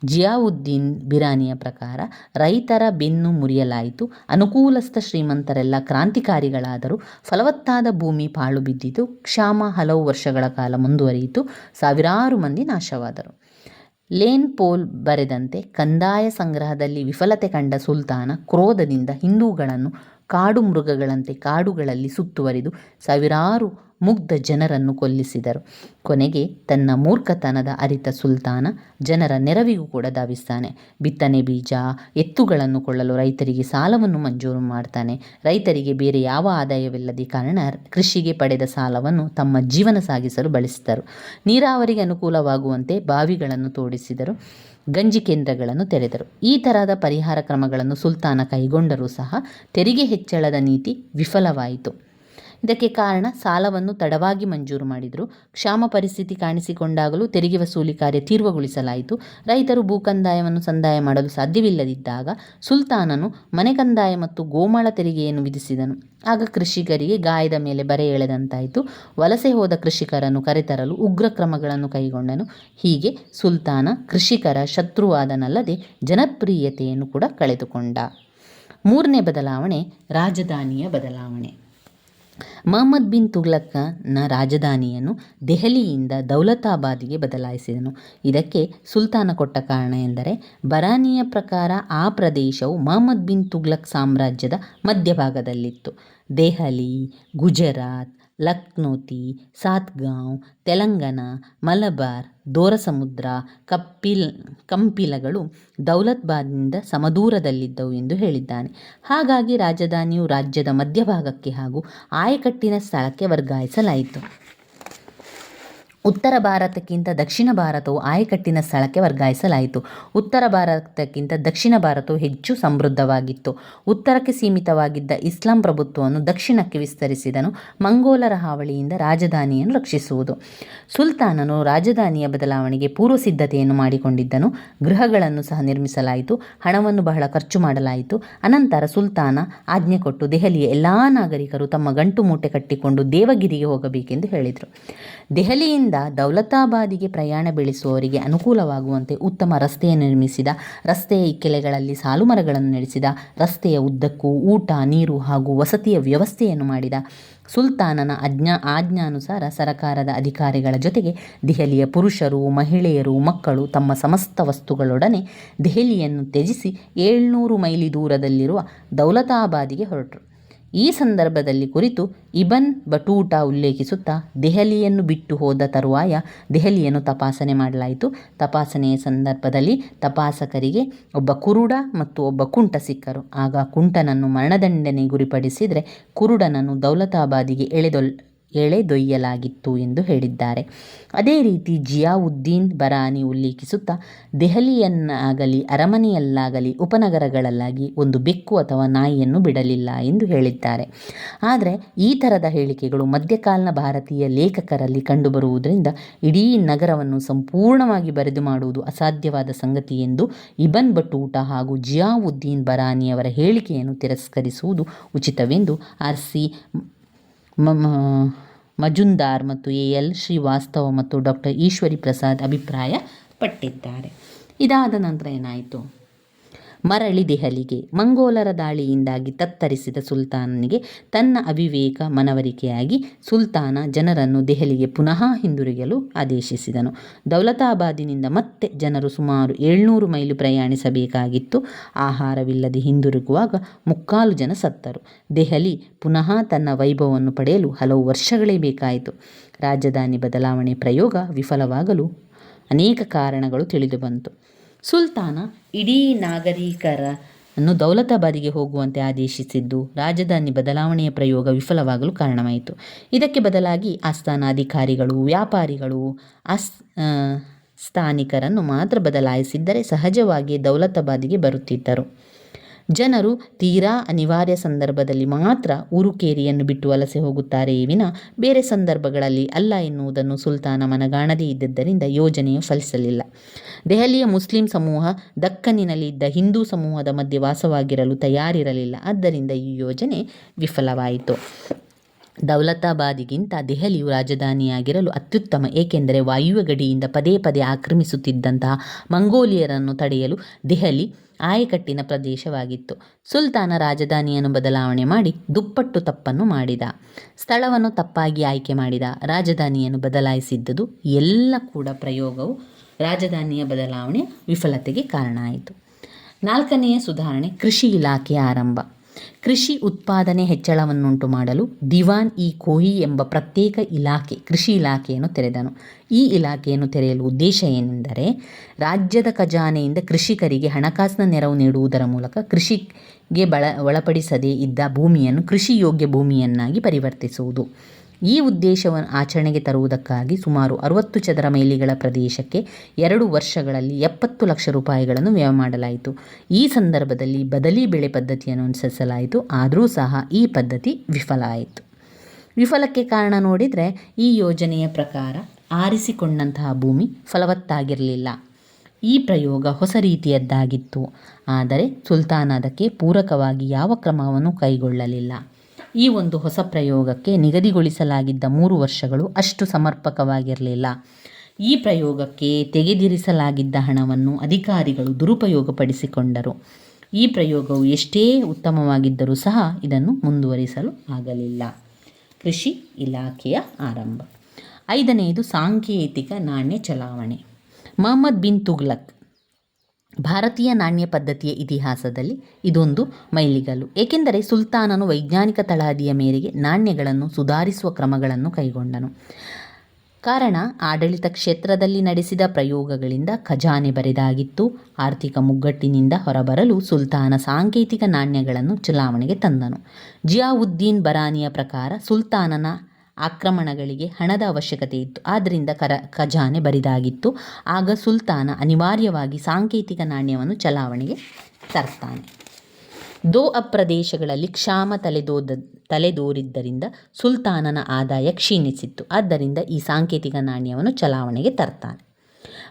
ಜಿಯಾವುದ್ದೀನ್ ಬಿರಾನಿಯ ಪ್ರಕಾರ ರೈತರ ಬೆನ್ನು ಮುರಿಯಲಾಯಿತು. ಅನುಕೂಲಸ್ಥ ಶ್ರೀಮಂತರೆಲ್ಲ ಕ್ರಾಂತಿಕಾರಿಗಳಾದರೂ. ಫಲವತ್ತಾದ ಭೂಮಿ ಪಾಳು ಬಿದ್ದಿತು. ಕ್ಷಾಮ ಹಲವು ವರ್ಷಗಳ ಕಾಲ ಮುಂದುವರಿಯಿತು. ಸಾವಿರಾರು ಮಂದಿ ನಾಶವಾದರು. ಲೇನ್ ಪೋಲ್ ಬರೆದಂತೆ ಕಂದಾಯ ಸಂಗ್ರಹದಲ್ಲಿ ವಿಫಲತೆ ಕಂಡ ಸುಲ್ತಾನ ಕ್ರೋಧದಿಂದ ಹಿಂದೂಗಳನ್ನು ಕಾಡು ಮೃಗಗಳಂತೆ ಕಾಡುಗಳಲ್ಲಿ ಸುತ್ತುವರಿದು ಸಾವಿರಾರು ಮುಗ್ಧ ಜನರನ್ನು ಕೊಲ್ಲಿಸಿದರು. ಕೊನೆಗೆ ತನ್ನ ಮೂರ್ಖತನದ ಅರಿತ ಸುಲ್ತಾನ ಜನರ ನೆರವಿಗೂ ಕೂಡ ಧಾವಿಸ್ತಾನೆ. ಬಿತ್ತನೆ ಬೀಜ, ಎತ್ತುಗಳನ್ನು ಕೊಳ್ಳಲು ರೈತರಿಗೆ ಸಾಲವನ್ನು ಮಂಜೂರು ಮಾಡ್ತಾನೆ. ರೈತರಿಗೆ ಬೇರೆ ಯಾವ ಆದಾಯವಿಲ್ಲದ ಕಾರಣ ಕೃಷಿಗೆ ಪಡೆದ ಸಾಲವನ್ನು ತಮ್ಮ ಜೀವನ ಸಾಗಿಸಲು ಬಳಸಿದರು. ನೀರಾವರಿಗೆ ಅನುಕೂಲವಾಗುವಂತೆ ಬಾವಿಗಳನ್ನು ತೋಡಿಸಿದರು, ಗಂಜಿ ಕೇಂದ್ರಗಳನ್ನು ತೆರೆದರು. ಈ ತರಹದ ಪರಿಹಾರ ಕ್ರಮಗಳನ್ನು ಸುಲ್ತಾನ ಕೈಗೊಂಡರೂ ಸಹ ತೆರಿಗೆ ಹೆಚ್ಚಳದ ನೀತಿ ವಿಫಲವಾಯಿತು. ಇದಕ್ಕೆ ಕಾರಣ ಸಾಲವನ್ನು ತಡವಾಗಿ ಮಂಜೂರು ಮಾಡಿದರು. ಕ್ಷಾಮ ಪರಿಸ್ಥಿತಿ ಕಾಣಿಸಿಕೊಂಡಾಗಲೂ ತೆರಿಗೆ ವಸೂಲಿ ಕಾರ್ಯ ತೀರ್ವಗೊಳಿಸಲಾಯಿತು ರೈತರು ಭೂಕಂದಾಯವನ್ನು ಸಂದಾಯ ಮಾಡಲು ಸಾಧ್ಯವಿಲ್ಲದಿದ್ದಾಗ ಸುಲ್ತಾನನು ಮನೆ ಕಂದಾಯ ಮತ್ತು ಗೋಮಾಳ ತೆರಿಗೆಯನ್ನು ವಿಧಿಸಿದನು. ಆಗ ಕೃಷಿಕರಿಗೆ ಗಾಯದ ಮೇಲೆ ಬರೆ ಎಳೆದಂತಾಯಿತು. ವಲಸೆ ಹೋದ ಕೃಷಿಕರನ್ನು ಕರೆತರಲು ಉಗ್ರ ಕ್ರಮಗಳನ್ನು ಕೈಗೊಂಡನು. ಹೀಗೆ ಸುಲ್ತಾನ ಕೃಷಿಕರ ಶತ್ರುವಾದನಲ್ಲದೆ ಜನಪ್ರಿಯತೆಯನ್ನು ಕೂಡ ಕಳೆದುಕೊಂಡ. ಮೂರನೇ ಬದಲಾವಣೆ ರಾಜಧಾನಿಯ ಬದಲಾವಣೆ. ಮಹಮ್ಮದ್ ಬಿನ್ ತುಗ್ಲಕ್ನ ರಾಜಧಾನಿಯನ್ನು ದೆಹಲಿಯಿಂದ ದೌಲತಾಬಾದಿಗೆ ಬದಲಾಯಿಸಿದನು. ಇದಕ್ಕೆ ಸುಲ್ತಾನ ಕೊಟ್ಟ ಕಾರಣ ಎಂದರೆ, ಬರಾನಿಯ ಪ್ರಕಾರ ಆ ಪ್ರದೇಶವು ಮಹಮ್ಮದ್ ಬಿನ್ ತುಗ್ಲಕ್ ಸಾಮ್ರಾಜ್ಯದ ಮಧ್ಯಭಾಗದಲ್ಲಿತ್ತು. ದೆಹಲಿ, ಗುಜರಾತ್ ಲಕ್ನೋತಿ, ಸಾತ್ಗಾಂವ್, ತೆಲಂಗಾಣ, ಮಲಬಾರ್, ದೋರಸಮುದ್ರ, ಕಪ್ಪಿಲ್, ಕಂಪಿಲಗಳು ದೌಲತ್ಬಾದ್ನಿಂದ ಸಮದೂರದಲ್ಲಿದ್ದವು ಎಂದು ಹೇಳಿದ್ದಾನೆ. ಹಾಗಾಗಿ ರಾಜಧಾನಿಯು ರಾಜ್ಯದ ಮಧ್ಯಭಾಗಕ್ಕೆ ಹಾಗೂ ಆಯಕಟ್ಟಿನ ಸ್ಥಳಕ್ಕೆ ವರ್ಗಾಯಿಸಲಾಯಿತು. ಉತ್ತರ ಭಾರತಕ್ಕಿಂತ ದಕ್ಷಿಣ ಭಾರತವು ಆಯಕಟ್ಟಿನ ಸ್ಥಳಕ್ಕೆ ವರ್ಗಾಯಿಸಲಾಯಿತು. ಉತ್ತರ ಭಾರತಕ್ಕಿಂತ ದಕ್ಷಿಣ ಭಾರತವು ಹೆಚ್ಚು ಸಮೃದ್ಧವಾಗಿತ್ತು. ಉತ್ತರಕ್ಕೆ ಸೀಮಿತವಾಗಿದ್ದ ಇಸ್ಲಾಂ ಪ್ರಭುತ್ವವನ್ನು ದಕ್ಷಿಣಕ್ಕೆ ವಿಸ್ತರಿಸಿದನು. ಮಂಗೋಲರ ಹಾವಳಿಯಿಂದ ರಾಜಧಾನಿಯನ್ನು ರಕ್ಷಿಸುವುದು. ಸುಲ್ತಾನನು ರಾಜಧಾನಿಯ ಬದಲಾವಣೆಗೆ ಪೂರ್ವ ಸಿದ್ಧತೆಯನ್ನು ಮಾಡಿಕೊಂಡಿದ್ದನು. ಗೃಹಗಳನ್ನು ಸಹ ನಿರ್ಮಿಸಲಾಯಿತು. ಹಣವನ್ನು ಬಹಳ ಖರ್ಚು ಮಾಡಲಾಯಿತು. ಅನಂತರ ಸುಲ್ತಾನ ಆಜ್ಞೆ ಕೊಟ್ಟು ದೆಹಲಿಯ ಎಲ್ಲ ನಾಗರಿಕರು ತಮ್ಮ ಗಂಟು ಮೂಟೆ ಕಟ್ಟಿಕೊಂಡು ದೇವಗಿರಿಗೆ ಹೋಗಬೇಕೆಂದು ಹೇಳಿದರು. ದೆಹಲಿಯಿಂದ ದೌಲತಾಬಾದಿಗೆ ಪ್ರಯಾಣ ಬೆಳೆಸುವವರಿಗೆ ಅನುಕೂಲವಾಗುವಂತೆ ಉತ್ತಮ ರಸ್ತೆಯನ್ನು ನಿರ್ಮಿಸಿದ ರಸ್ತೆಯ ಇಕ್ಕೆಲೆಗಳಲ್ಲಿ ಸಾಲು ಮರಗಳನ್ನು ನಡೆಸಿದ, ರಸ್ತೆಯ ಉದ್ದಕ್ಕೂ ಊಟ, ನೀರು ಹಾಗೂ ವಸತಿಯ ವ್ಯವಸ್ಥೆಯನ್ನು ಮಾಡಿದ ಸುಲ್ತಾನನ ಅಜ್ಞಾ, ಆಜ್ಞಾನುಸಾರ ಸರಕಾರದ ಅಧಿಕಾರಿಗಳ ಜೊತೆಗೆ ದೆಹಲಿಯ ಪುರುಷರು, ಮಹಿಳೆಯರು, ಮಕ್ಕಳು ತಮ್ಮ ಸಮಸ್ತ ವಸ್ತುಗಳೊಡನೆ ದೆಹಲಿಯನ್ನು ತ್ಯಜಿಸಿ ಏಳ್ನೂರು ಮೈಲಿ ದೂರದಲ್ಲಿರುವ ದೌಲತಾಬಾದಿಗೆ ಹೊರಟರು. ಈ ಸಂದರ್ಭದಲ್ಲಿ ಕುರಿತು ಇಬನ್ ಬಟೂಟ ಉಲ್ಲೇಖಿಸುತ್ತಾ, ದೆಹಲಿಯನ್ನು ಬಿಟ್ಟು ಹೋದ ತರುವಾಯ ದೆಹಲಿಯನ್ನು ತಪಾಸಣೆ ಮಾಡಲಾಯಿತು. ತಪಾಸಣೆಯ ಸಂದರ್ಭದಲ್ಲಿ ತಪಾಸಕರಿಗೆ ಒಬ್ಬ ಕುರುಡ ಮತ್ತು ಒಬ್ಬ ಕುಂಟ ಸಿಕ್ಕರು. ಆಗ ಕುಂಟನನ್ನು ಮರಣದಂಡನೆ ಗುರಿಪಡಿಸಿದರೆ ಕುರುಡನನ್ನು ದೌಲತಾಬಾದಿಗೆ ಎಳೆದೊಲ್ ಎಳೆದೊಯ್ಯಲಾಗಿತ್ತು ಎಂದು ಹೇಳಿದ್ದಾರೆ. ಅದೇ ರೀತಿ ಜಿಯಾವುದ್ದೀನ್ ಬರಾನಿ ಉಲ್ಲೇಖಿಸುತ್ತಾ, ದೆಹಲಿಯನ್ನಾಗಲಿ, ಅರಮನೆಯಲ್ಲಾಗಲಿ, ಉಪನಗರಗಳಲ್ಲಾಗಿ ಒಂದು ಬೆಕ್ಕು ಅಥವಾ ನಾಯಿಯನ್ನು ಬಿಡಲಿಲ್ಲ ಎಂದು ಹೇಳಿದ್ದಾರೆ. ಆದರೆ, ಈ ಥರದ ಹೇಳಿಕೆಗಳು ಮಧ್ಯಕಾಲೀನ ಭಾರತೀಯ ಲೇಖಕರಲ್ಲಿ ಕಂಡುಬರುವುದರಿಂದ ಇಡೀ ನಗರವನ್ನು ಸಂಪೂರ್ಣವಾಗಿ ಬರೆದು ಮಾಡುವುದು ಅಸಾಧ್ಯವಾದ ಸಂಗತಿ ಎಂದು ಇಬನ್ ಬಟೂಟ ಹಾಗೂ ಜಿಯಾವುದ್ದೀನ್ ಬರಾನಿಯವರ ಹೇಳಿಕೆಯನ್ನು ತಿರಸ್ಕರಿಸುವುದು ಉಚಿತವೆಂದು ಆರ್ ಸಿ ಮಜುಂದಾರ್ ಮತ್ತು ಎ ಎಲ್ ಶ್ರೀವಾಸ್ತವ ಮತ್ತು ಡಾಕ್ಟರ್ ಈಶ್ವರಿ ಪ್ರಸಾದ್ ಅಭಿಪ್ರಾಯ ಪಟ್ಟಿದ್ದಾರೆ ಇದಾದ ನಂತರ ಏನಾಯಿತು? ಮರಳಿ ದೆಹಲಿಗೆ. ಮಂಗೋಲರ ದಾಳಿಯಿಂದಾಗಿ ತತ್ತರಿಸಿದ ಸುಲ್ತಾನನಿಗೆ ತನ್ನ ಅವಿವೇಕ ಮನವರಿಕೆಯಾಗಿ ಸುಲ್ತಾನ ಜನರನ್ನು ದೆಹಲಿಗೆ ಪುನಃ ಹಿಂದಿರುಗಲು ಆದೇಶಿಸಿದನು. ದೌಲತಾಬಾದಿನಿಂದ ಮತ್ತೆ ಜನರು ಸುಮಾರು ಏಳ್ನೂರು ಮೈಲು ಪ್ರಯಾಣಿಸಬೇಕಾಗಿತ್ತು. ಆಹಾರವಿಲ್ಲದೆ ಹಿಂದಿರುಗುವಾಗ ಮುಕ್ಕಾಲು ಜನ ಸತ್ತರು. ದೆಹಲಿ ಪುನಃ ತನ್ನ ವೈಭವವನ್ನು ಪಡೆಯಲು ಹಲವು ವರ್ಷಗಳೇ ಬೇಕಾಯಿತು. ರಾಜಧಾನಿ ಬದಲಾವಣೆ ಪ್ರಯೋಗ ವಿಫಲವಾಗಲು ಅನೇಕ ಕಾರಣಗಳು ತಿಳಿದುಬಂತು. ಸುಲ್ತಾನ ಇಡೀ ನಾಗರಿಕರನ್ನು ದೌಲತಾಬಾದಿಗೆ ಹೋಗುವಂತೆ ಆದೇಶಿಸಿದ್ದು. ರಾಜಧಾನಿ ಬದಲಾವಣೆಯ ಪ್ರಯೋಗ ವಿಫಲವಾಗಲು ಕಾರಣವಾಯಿತು. ಇದಕ್ಕೆ ಬದಲಾಗಿ ಆಸ್ಥಾನ ಅಧಿಕಾರಿಗಳು ವ್ಯಾಪಾರಿಗಳು, ಅಸ್ ಸ್ಥಾನಿಕರನ್ನು ಮಾತ್ರ ಬದಲಾಯಿಸಿದ್ದರೆ ಸಹಜವಾಗಿ ದೌಲತಾಬಾದಿಗೆ ಬರುತ್ತಿದ್ದರು. ಜನರು ತೀರಾ ಅನಿವಾರ್ಯ ಸಂದರ್ಭದಲ್ಲಿ ಮಾತ್ರ ಊರುಕೇರಿಯನ್ನು ಬಿಟ್ಟು ವಲಸೆ ಹೋಗುತ್ತಾರೆ ವಿನ ಬೇರೆ ಸಂದರ್ಭಗಳಲ್ಲಿ ಅಲ್ಲ ಎನ್ನುವುದನ್ನು ಸುಲ್ತಾನ ಮನಗಾಣದೇ ಇದ್ದದ್ದರಿಂದ ಯೋಜನೆಯು ಫಲಿಸಲಿಲ್ಲ. ದೆಹಲಿಯ ಮುಸ್ಲಿಂ ಸಮೂಹ ದಕ್ಕನಿನಲ್ಲಿ ಇದ್ದ ಹಿಂದೂ ಸಮೂಹದ ಮಧ್ಯೆ ವಾಸವಾಗಿರಲು ತಯಾರಿರಲಿಲ್ಲ. ಆದ್ದರಿಂದ ಈ ಯೋಜನೆ ವಿಫಲವಾಯಿತು. ದೌಲತಾಬಾದಿಗಿಂತ ದೆಹಲಿಯು ರಾಜಧಾನಿಯಾಗಿರಲು ಅತ್ಯುತ್ತಮ, ಏಕೆಂದರೆ ವಾಯುವ್ಯ ಗಡಿಯಿಂದ ಪದೇ ಪದೇ ಆಕ್ರಮಿಸುತ್ತಿದ್ದಂತಹ ಮಂಗೋಲಿಯರನ್ನು ತಡೆಯಲು ದೆಹಲಿ ಆಯಕಟ್ಟಿನ ಪ್ರದೇಶವಾಗಿತ್ತು. ಸುಲ್ತಾನ ರಾಜಧಾನಿಯನ್ನು ಬದಲಾವಣೆ ಮಾಡಿ ದುಪ್ಪಟ್ಟು ತಪ್ಪನ್ನು ಮಾಡಿದ, ಸ್ಥಳವನ್ನು ತಪ್ಪಾಗಿ ಆಯ್ಕೆ ಮಾಡಿದ, ರಾಜಧಾನಿಯನ್ನು ಬದಲಾಯಿಸಿದ್ದುದು, ಎಲ್ಲ ಕೂಡ ಪ್ರಯೋಗವು ರಾಜಧಾನಿಯ ಬದಲಾವಣೆ ವಿಫಲತೆಗೆ ಕಾರಣ ಆಯಿತು. ನಾಲ್ಕನೆಯ ಸುಧಾರಣೆ ಕೃಷಿ ಇಲಾಖೆಯ ಆರಂಭ. ಕೃಷಿ ಉತ್ಪಾದನೆ ಹೆಚ್ಚಳವನ್ನುಂಟು ಮಾಡಲು ದಿವಾನ್ ಇ ಕೋಹಿ ಎಂಬ ಪ್ರತ್ಯೇಕ ಇಲಾಖೆ, ಕೃಷಿ ಇಲಾಖೆಯನ್ನು ತೆರೆದನು. ಈ ಇಲಾಖೆಯನ್ನು ತೆರೆಯಲು ಉದ್ದೇಶ ಏನೆಂದರೆ, ರಾಜ್ಯದ ಖಜಾನೆಯಿಂದ ಕೃಷಿಕರಿಗೆ ಹಣಕಾಸಿನ ನೆರವು ನೀಡುವುದರ ಮೂಲಕ ಕೃಷಿಗೆ ಬಳ, ಒಳಪಡಿಸದೇ ಇದ್ದ ಭೂಮಿಯನ್ನು ಕೃಷಿ ಯೋಗ್ಯ ಭೂಮಿಯನ್ನಾಗಿ ಪರಿವರ್ತಿಸುವುದು. ಈ ಉದ್ದೇಶವನ್ನು ಆಚರಣೆಗೆ ತರುವುದಕ್ಕಾಗಿ ಸುಮಾರು ಅರುವತ್ತು ಚದರ ಮೈಲಿಗಳ ಪ್ರದೇಶಕ್ಕೆ ಎರಡು ವರ್ಷಗಳಲ್ಲಿ ಎಪ್ಪತ್ತು ಲಕ್ಷ ರೂಪಾಯಿಗಳನ್ನು ವ್ಯಯ ಮಾಡಲಾಯಿತು. ಈ ಸಂದರ್ಭದಲ್ಲಿ ಬದಲಿ ಬೆಳೆ ಪದ್ಧತಿಯನ್ನು ಅನುಸರಿಸಲಾಯಿತು. ಆದರೂ ಸಹ ಈ ಪದ್ಧತಿ ವಿಫಲ ಆಯಿತು. ವಿಫಲಕ್ಕೆ ಕಾರಣ ನೋಡಿದರೆ ಈ ಯೋಜನೆಯ ಪ್ರಕಾರ ಆರಿಸಿಕೊಂಡಂತಹ ಭೂಮಿ ಫಲವತ್ತಾಗಿರಲಿಲ್ಲ. ಈ ಪ್ರಯೋಗ ಹೊಸ ರೀತಿಯದ್ದಾಗಿತ್ತು. ಆದರೆ ಸುಲ್ತಾನ ಅದಕ್ಕೆ ಪೂರಕವಾಗಿ ಯಾವ ಕ್ರಮವನ್ನು ಕೈಗೊಳ್ಳಲಿಲ್ಲ. ಈ ಒಂದು ಹೊಸ ಪ್ರಯೋಗಕ್ಕೆ ನಿಗದಿಗೊಳಿಸಲಾಗಿದ್ದ ಮೂರು ವರ್ಷಗಳು ಅಷ್ಟು ಸಮರ್ಪಕವಾಗಿರಲಿಲ್ಲ. ಈ ಪ್ರಯೋಗಕ್ಕೆ ತೆಗೆದಿರಿಸಲಾಗಿದ್ದ ಹಣವನ್ನು ಅಧಿಕಾರಿಗಳು ದುರುಪಯೋಗಪಡಿಸಿಕೊಂಡರು. ಈ ಪ್ರಯೋಗವು ಎಷ್ಟೇ ಉತ್ತಮವಾಗಿದ್ದರೂ ಸಹ ಇದನ್ನು ಮುಂದುವರಿಸಲು ಆಗಲಿಲ್ಲ. ಕೃಷಿ ಇಲಾಖೆಯ ಆರಂಭ. ಐದನೆಯದು ಸಾಂಕೇತಿಕ ನಾಣ್ಯ ಚಲಾವಣೆ. ಮೊಹಮ್ಮದ್ ಬಿನ್ ತುಗ್ಲಕ್ ಭಾರತೀಯ ನಾಣ್ಯ ಪದ್ಧತಿಯ ಇತಿಹಾಸದಲ್ಲಿ ಇದೊಂದು ಮೈಲಿಗಲ್ಲು. ಏಕೆಂದರೆ ಸುಲ್ತಾನನು ವೈಜ್ಞಾನಿಕ ತಳಹದಿಯ ಮೇರೆಗೆ ನಾಣ್ಯಗಳನ್ನು ಸುಧಾರಿಸುವ ಕ್ರಮಗಳನ್ನು ಕೈಗೊಂಡನು. ಕಾರಣ, ಆಡಳಿತ ಕ್ಷೇತ್ರದಲ್ಲಿ ನಡೆಸಿದ ಪ್ರಯೋಗಗಳಿಂದ ಖಜಾನೆ ಬರೆದಾಗಿತ್ತು. ಆರ್ಥಿಕ ಮುಗ್ಗಟ್ಟಿನಿಂದ ಹೊರಬರಲು ಸುಲ್ತಾನ ಸಾಂಕೇತಿಕ ನಾಣ್ಯಗಳನ್ನು ಚಲಾವಣೆಗೆ ತಂದನು. ಜಿಯಾವುದ್ದೀನ್ ಬರಾನಿಯ ಪ್ರಕಾರ ಸುಲ್ತಾನನ ಆಕ್ರಮಣಗಳಿಗೆ ಹಣದ ಅವಶ್ಯಕತೆ ಇತ್ತು. ಆದ್ದರಿಂದ ಕರ, ಖಜಾನೆ ಬರಿದಾಗಿತ್ತು. ಆಗ ಸುಲ್ತಾನ ಅನಿವಾರ್ಯವಾಗಿ ಸಾಂಕೇತಿಕ ನಾಣ್ಯವನ್ನು ಚಲಾವಣೆಗೆ ತರ್ತಾನೆ. ದೋ ಅಪ್ರದೇಶಗಳಲ್ಲಿ ಕ್ಷಾಮ ತಲೆದೋದ ತಲೆದೋರಿದ್ದರಿಂದ ಸುಲ್ತಾನನ ಆದಾಯ ಕ್ಷೀಣಿಸಿತ್ತು. ಆದ್ದರಿಂದ ಈ ಸಾಂಕೇತಿಕ ನಾಣ್ಯವನ್ನು ಚಲಾವಣೆಗೆ ತರ್ತಾನೆ.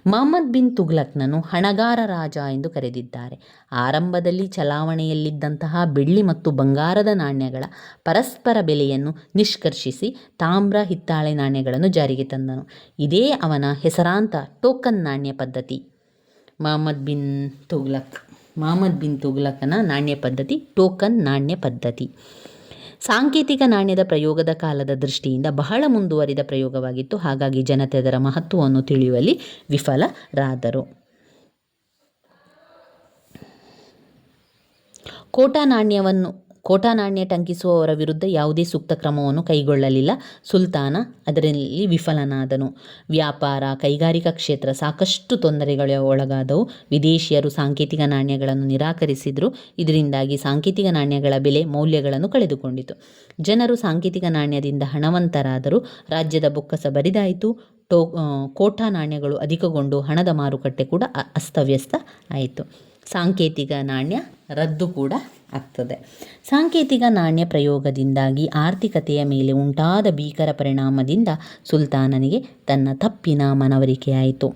ಮಹಮ್ಮದ್ ಬಿನ್ ತುಗ್ಲಕ್ನನ್ನು ಹಣಗಾರ ರಾಜ ಎಂದು ಕರೆದಿದ್ದಾರೆ. ಆರಂಭದಲ್ಲಿ ಚಲಾವಣೆಯಲ್ಲಿದ್ದಂತಹ ಬೆಳ್ಳಿ ಮತ್ತು ಬಂಗಾರದ ನಾಣ್ಯಗಳ ಪರಸ್ಪರ ಬೆಲೆಯನ್ನು ನಿಷ್ಕರ್ಷಿಸಿ ತಾಮ್ರ, ಹಿತ್ತಾಳೆ ನಾಣ್ಯಗಳನ್ನು ಜಾರಿಗೆ ತಂದನು. ಇದೇ ಅವನ ಹೆಸರಾಂತ ಟೋಕನ್ ನಾಣ್ಯ ಪದ್ಧತಿ. ಮಹಮ್ಮದ್ ಬಿನ್ ತುಗ್ಲಕ್, ಮಹಮ್ಮದ್ ಬಿನ್ ತುಗ್ಲಕನ ನಾಣ್ಯ ಪದ್ಧತಿ ಟೋಕನ್ ನಾಣ್ಯ ಪದ್ಧತಿ. ಸಾಂಕೇತಿಕ ನಾಣ್ಯದ ಪ್ರಯೋಗದ ಕಾಲದ ದೃಷ್ಟಿಯಿಂದ ಬಹಳ ಮುಂದುವರಿದ ಪ್ರಯೋಗವಾಗಿತ್ತು. ಹಾಗಾಗಿ ಜನತೆ ಅದರ ಮಹತ್ವವನ್ನು ತಿಳಿಯುವಲ್ಲಿ ವಿಫಲರಾದರು. ಕೋಟಾ ನಾಣ್ಯವನ್ನು ಕೋಟಾ ನಾಣ್ಯ ಟಂಕಿಸುವವರ ವಿರುದ್ಧ ಯಾವುದೇ ಸೂಕ್ತ ಕ್ರಮವನ್ನು ಕೈಗೊಳ್ಳಲಿಲ್ಲ. ಸುಲ್ತಾನ ಅದರಲ್ಲಿ ವಿಫಲನಾದನು. ವ್ಯಾಪಾರ, ಕೈಗಾರಿಕಾ ಕ್ಷೇತ್ರ ಸಾಕಷ್ಟು ತೊಂದರೆಗಳ ಒಳಗಾದವು. ವಿದೇಶಿಯರು ಸಾಂಕೇತಿಕ ನಾಣ್ಯಗಳನ್ನು ನಿರಾಕರಿಸಿದರು. ಇದರಿಂದಾಗಿ ಸಾಂಕೇತಿಕ ನಾಣ್ಯಗಳ ಬೆಲೆ ಮೌಲ್ಯಗಳನ್ನು ಕಳೆದುಕೊಂಡಿತು. ಜನರು ಸಾಂಕೇತಿಕ ನಾಣ್ಯದಿಂದ ಹಣವಂತರಾದರೂ. ರಾಜ್ಯದ ಬೊಕ್ಕಸ ಬರಿದಾಯಿತು. ಟೋ ಕೋಟಾ ನಾಣ್ಯಗಳು ಅಧಿಕಗೊಂಡು ಹಣದ ಮಾರುಕಟ್ಟೆ ಕೂಡ ಅಸ್ತವ್ಯಸ್ತ ಆಯಿತು. ಸಾಂಕೇತಿಕ ನಾಣ್ಯ ರದ್ದು ಕೂಡ ಆಗ್ತದೆ. ಸಾಂಕೇತಿಕ ನಾಣ್ಯ ಪ್ರಯೋಗದಿಂದಾಗಿ ಆರ್ಥಿಕತೆಯ ಮೇಲೆ ಉಂಟಾದ ಭೀಕರ ಪರಿಣಾಮದಿಂದ ಸುಲ್ತಾನನಿಗೆ ತನ್ನ ತಪ್ಪಿನ ಮನವರಿಕೆಯಾಯಿತು.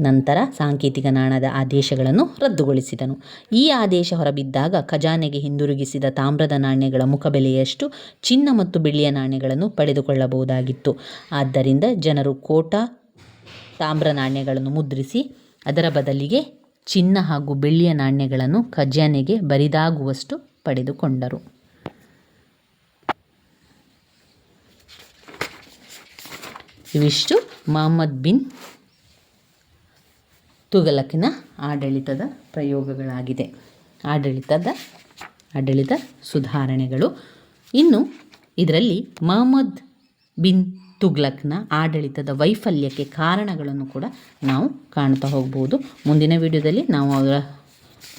ನಂತರ ಸಾಂಕೇತಿಕ ನಾಣದ ಆದೇಶಗಳನ್ನು ರದ್ದುಗೊಳಿಸಿದನು. ಈ ಆದೇಶ ಹೊರಬಿದ್ದಾಗ ಖಜಾನೆಗೆ ಹಿಂದಿರುಗಿಸಿದ ತಾಮ್ರದ ನಾಣ್ಯಗಳ ಮುಖಬೆಲೆಯಷ್ಟು ಚಿನ್ನ ಮತ್ತು ಬೆಳ್ಳಿಯ ನಾಣ್ಯಗಳನ್ನು ಪಡೆದುಕೊಳ್ಳಬಹುದಾಗಿತ್ತು. ಆದ್ದರಿಂದ ಜನರು ಕೋಟಾ ತಾಮ್ರ ನಾಣ್ಯಗಳನ್ನು ಮುದ್ರಿಸಿ ಅದರ ಬದಲಿಗೆ ಚಿನ್ನ ಹಾಗೂ ಬೆಳ್ಳಿಯ ನಾಣ್ಯಗಳನ್ನು ಖಜಾನೆಗೆ ಬರಿದಾಗುವಷ್ಟು ಪಡೆದುಕೊಂಡರು. ಇವಿಷ್ಟು ಮಹಮ್ಮದ್ ಬಿನ್ ತುಘಲಕಿನ ಆಡಳಿತದ ಪ್ರಯೋಗಗಳಾಗಿದೆ. ಆಡಳಿತದ, ಆಡಳಿತ ಸುಧಾರಣೆಗಳು. ಇನ್ನು ಇದರಲ್ಲಿ ಮಹಮ್ಮದ್ ಬಿನ್ ತುಗ್ಲಕ್ನ ಆಡಳಿತದ ವೈಫಲ್ಯಕ್ಕೆ ಕಾರಣಗಳನ್ನು ಕೂಡ ನಾವು ಕಾಣ್ತಾ ಹೋಗ್ಬೋದು. ಮುಂದಿನ ವಿಡಿಯೋದಲ್ಲಿ ನಾವು ಅವರ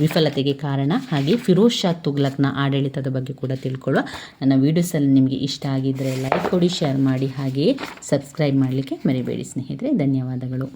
ವಿಫಲತೆಗೆ ಕಾರಣ ಹಾಗೆ ಫಿರೋಜ್ ಶಾ ತುಗ್ಲಕ್ನ ಆಡಳಿತದ ಬಗ್ಗೆ ಕೂಡ ತಿಳ್ಕೊಳ್ಳುವ. ನನ್ನ ವೀಡಿಯೋಸಲ್ಲಿ ನಿಮಗೆ ಇಷ್ಟ ಆಗಿದ್ದರೆ ಲೈಕ್ ಕೊಡಿ, ಶೇರ್ ಮಾಡಿ ಹಾಗೆಯೇ ಸಬ್ಸ್ಕ್ರೈಬ್ ಮಾಡಲಿಕ್ಕೆ ಮರಿಬೇಡಿ ಸ್ನೇಹಿತರೆ. ಧನ್ಯವಾದಗಳು.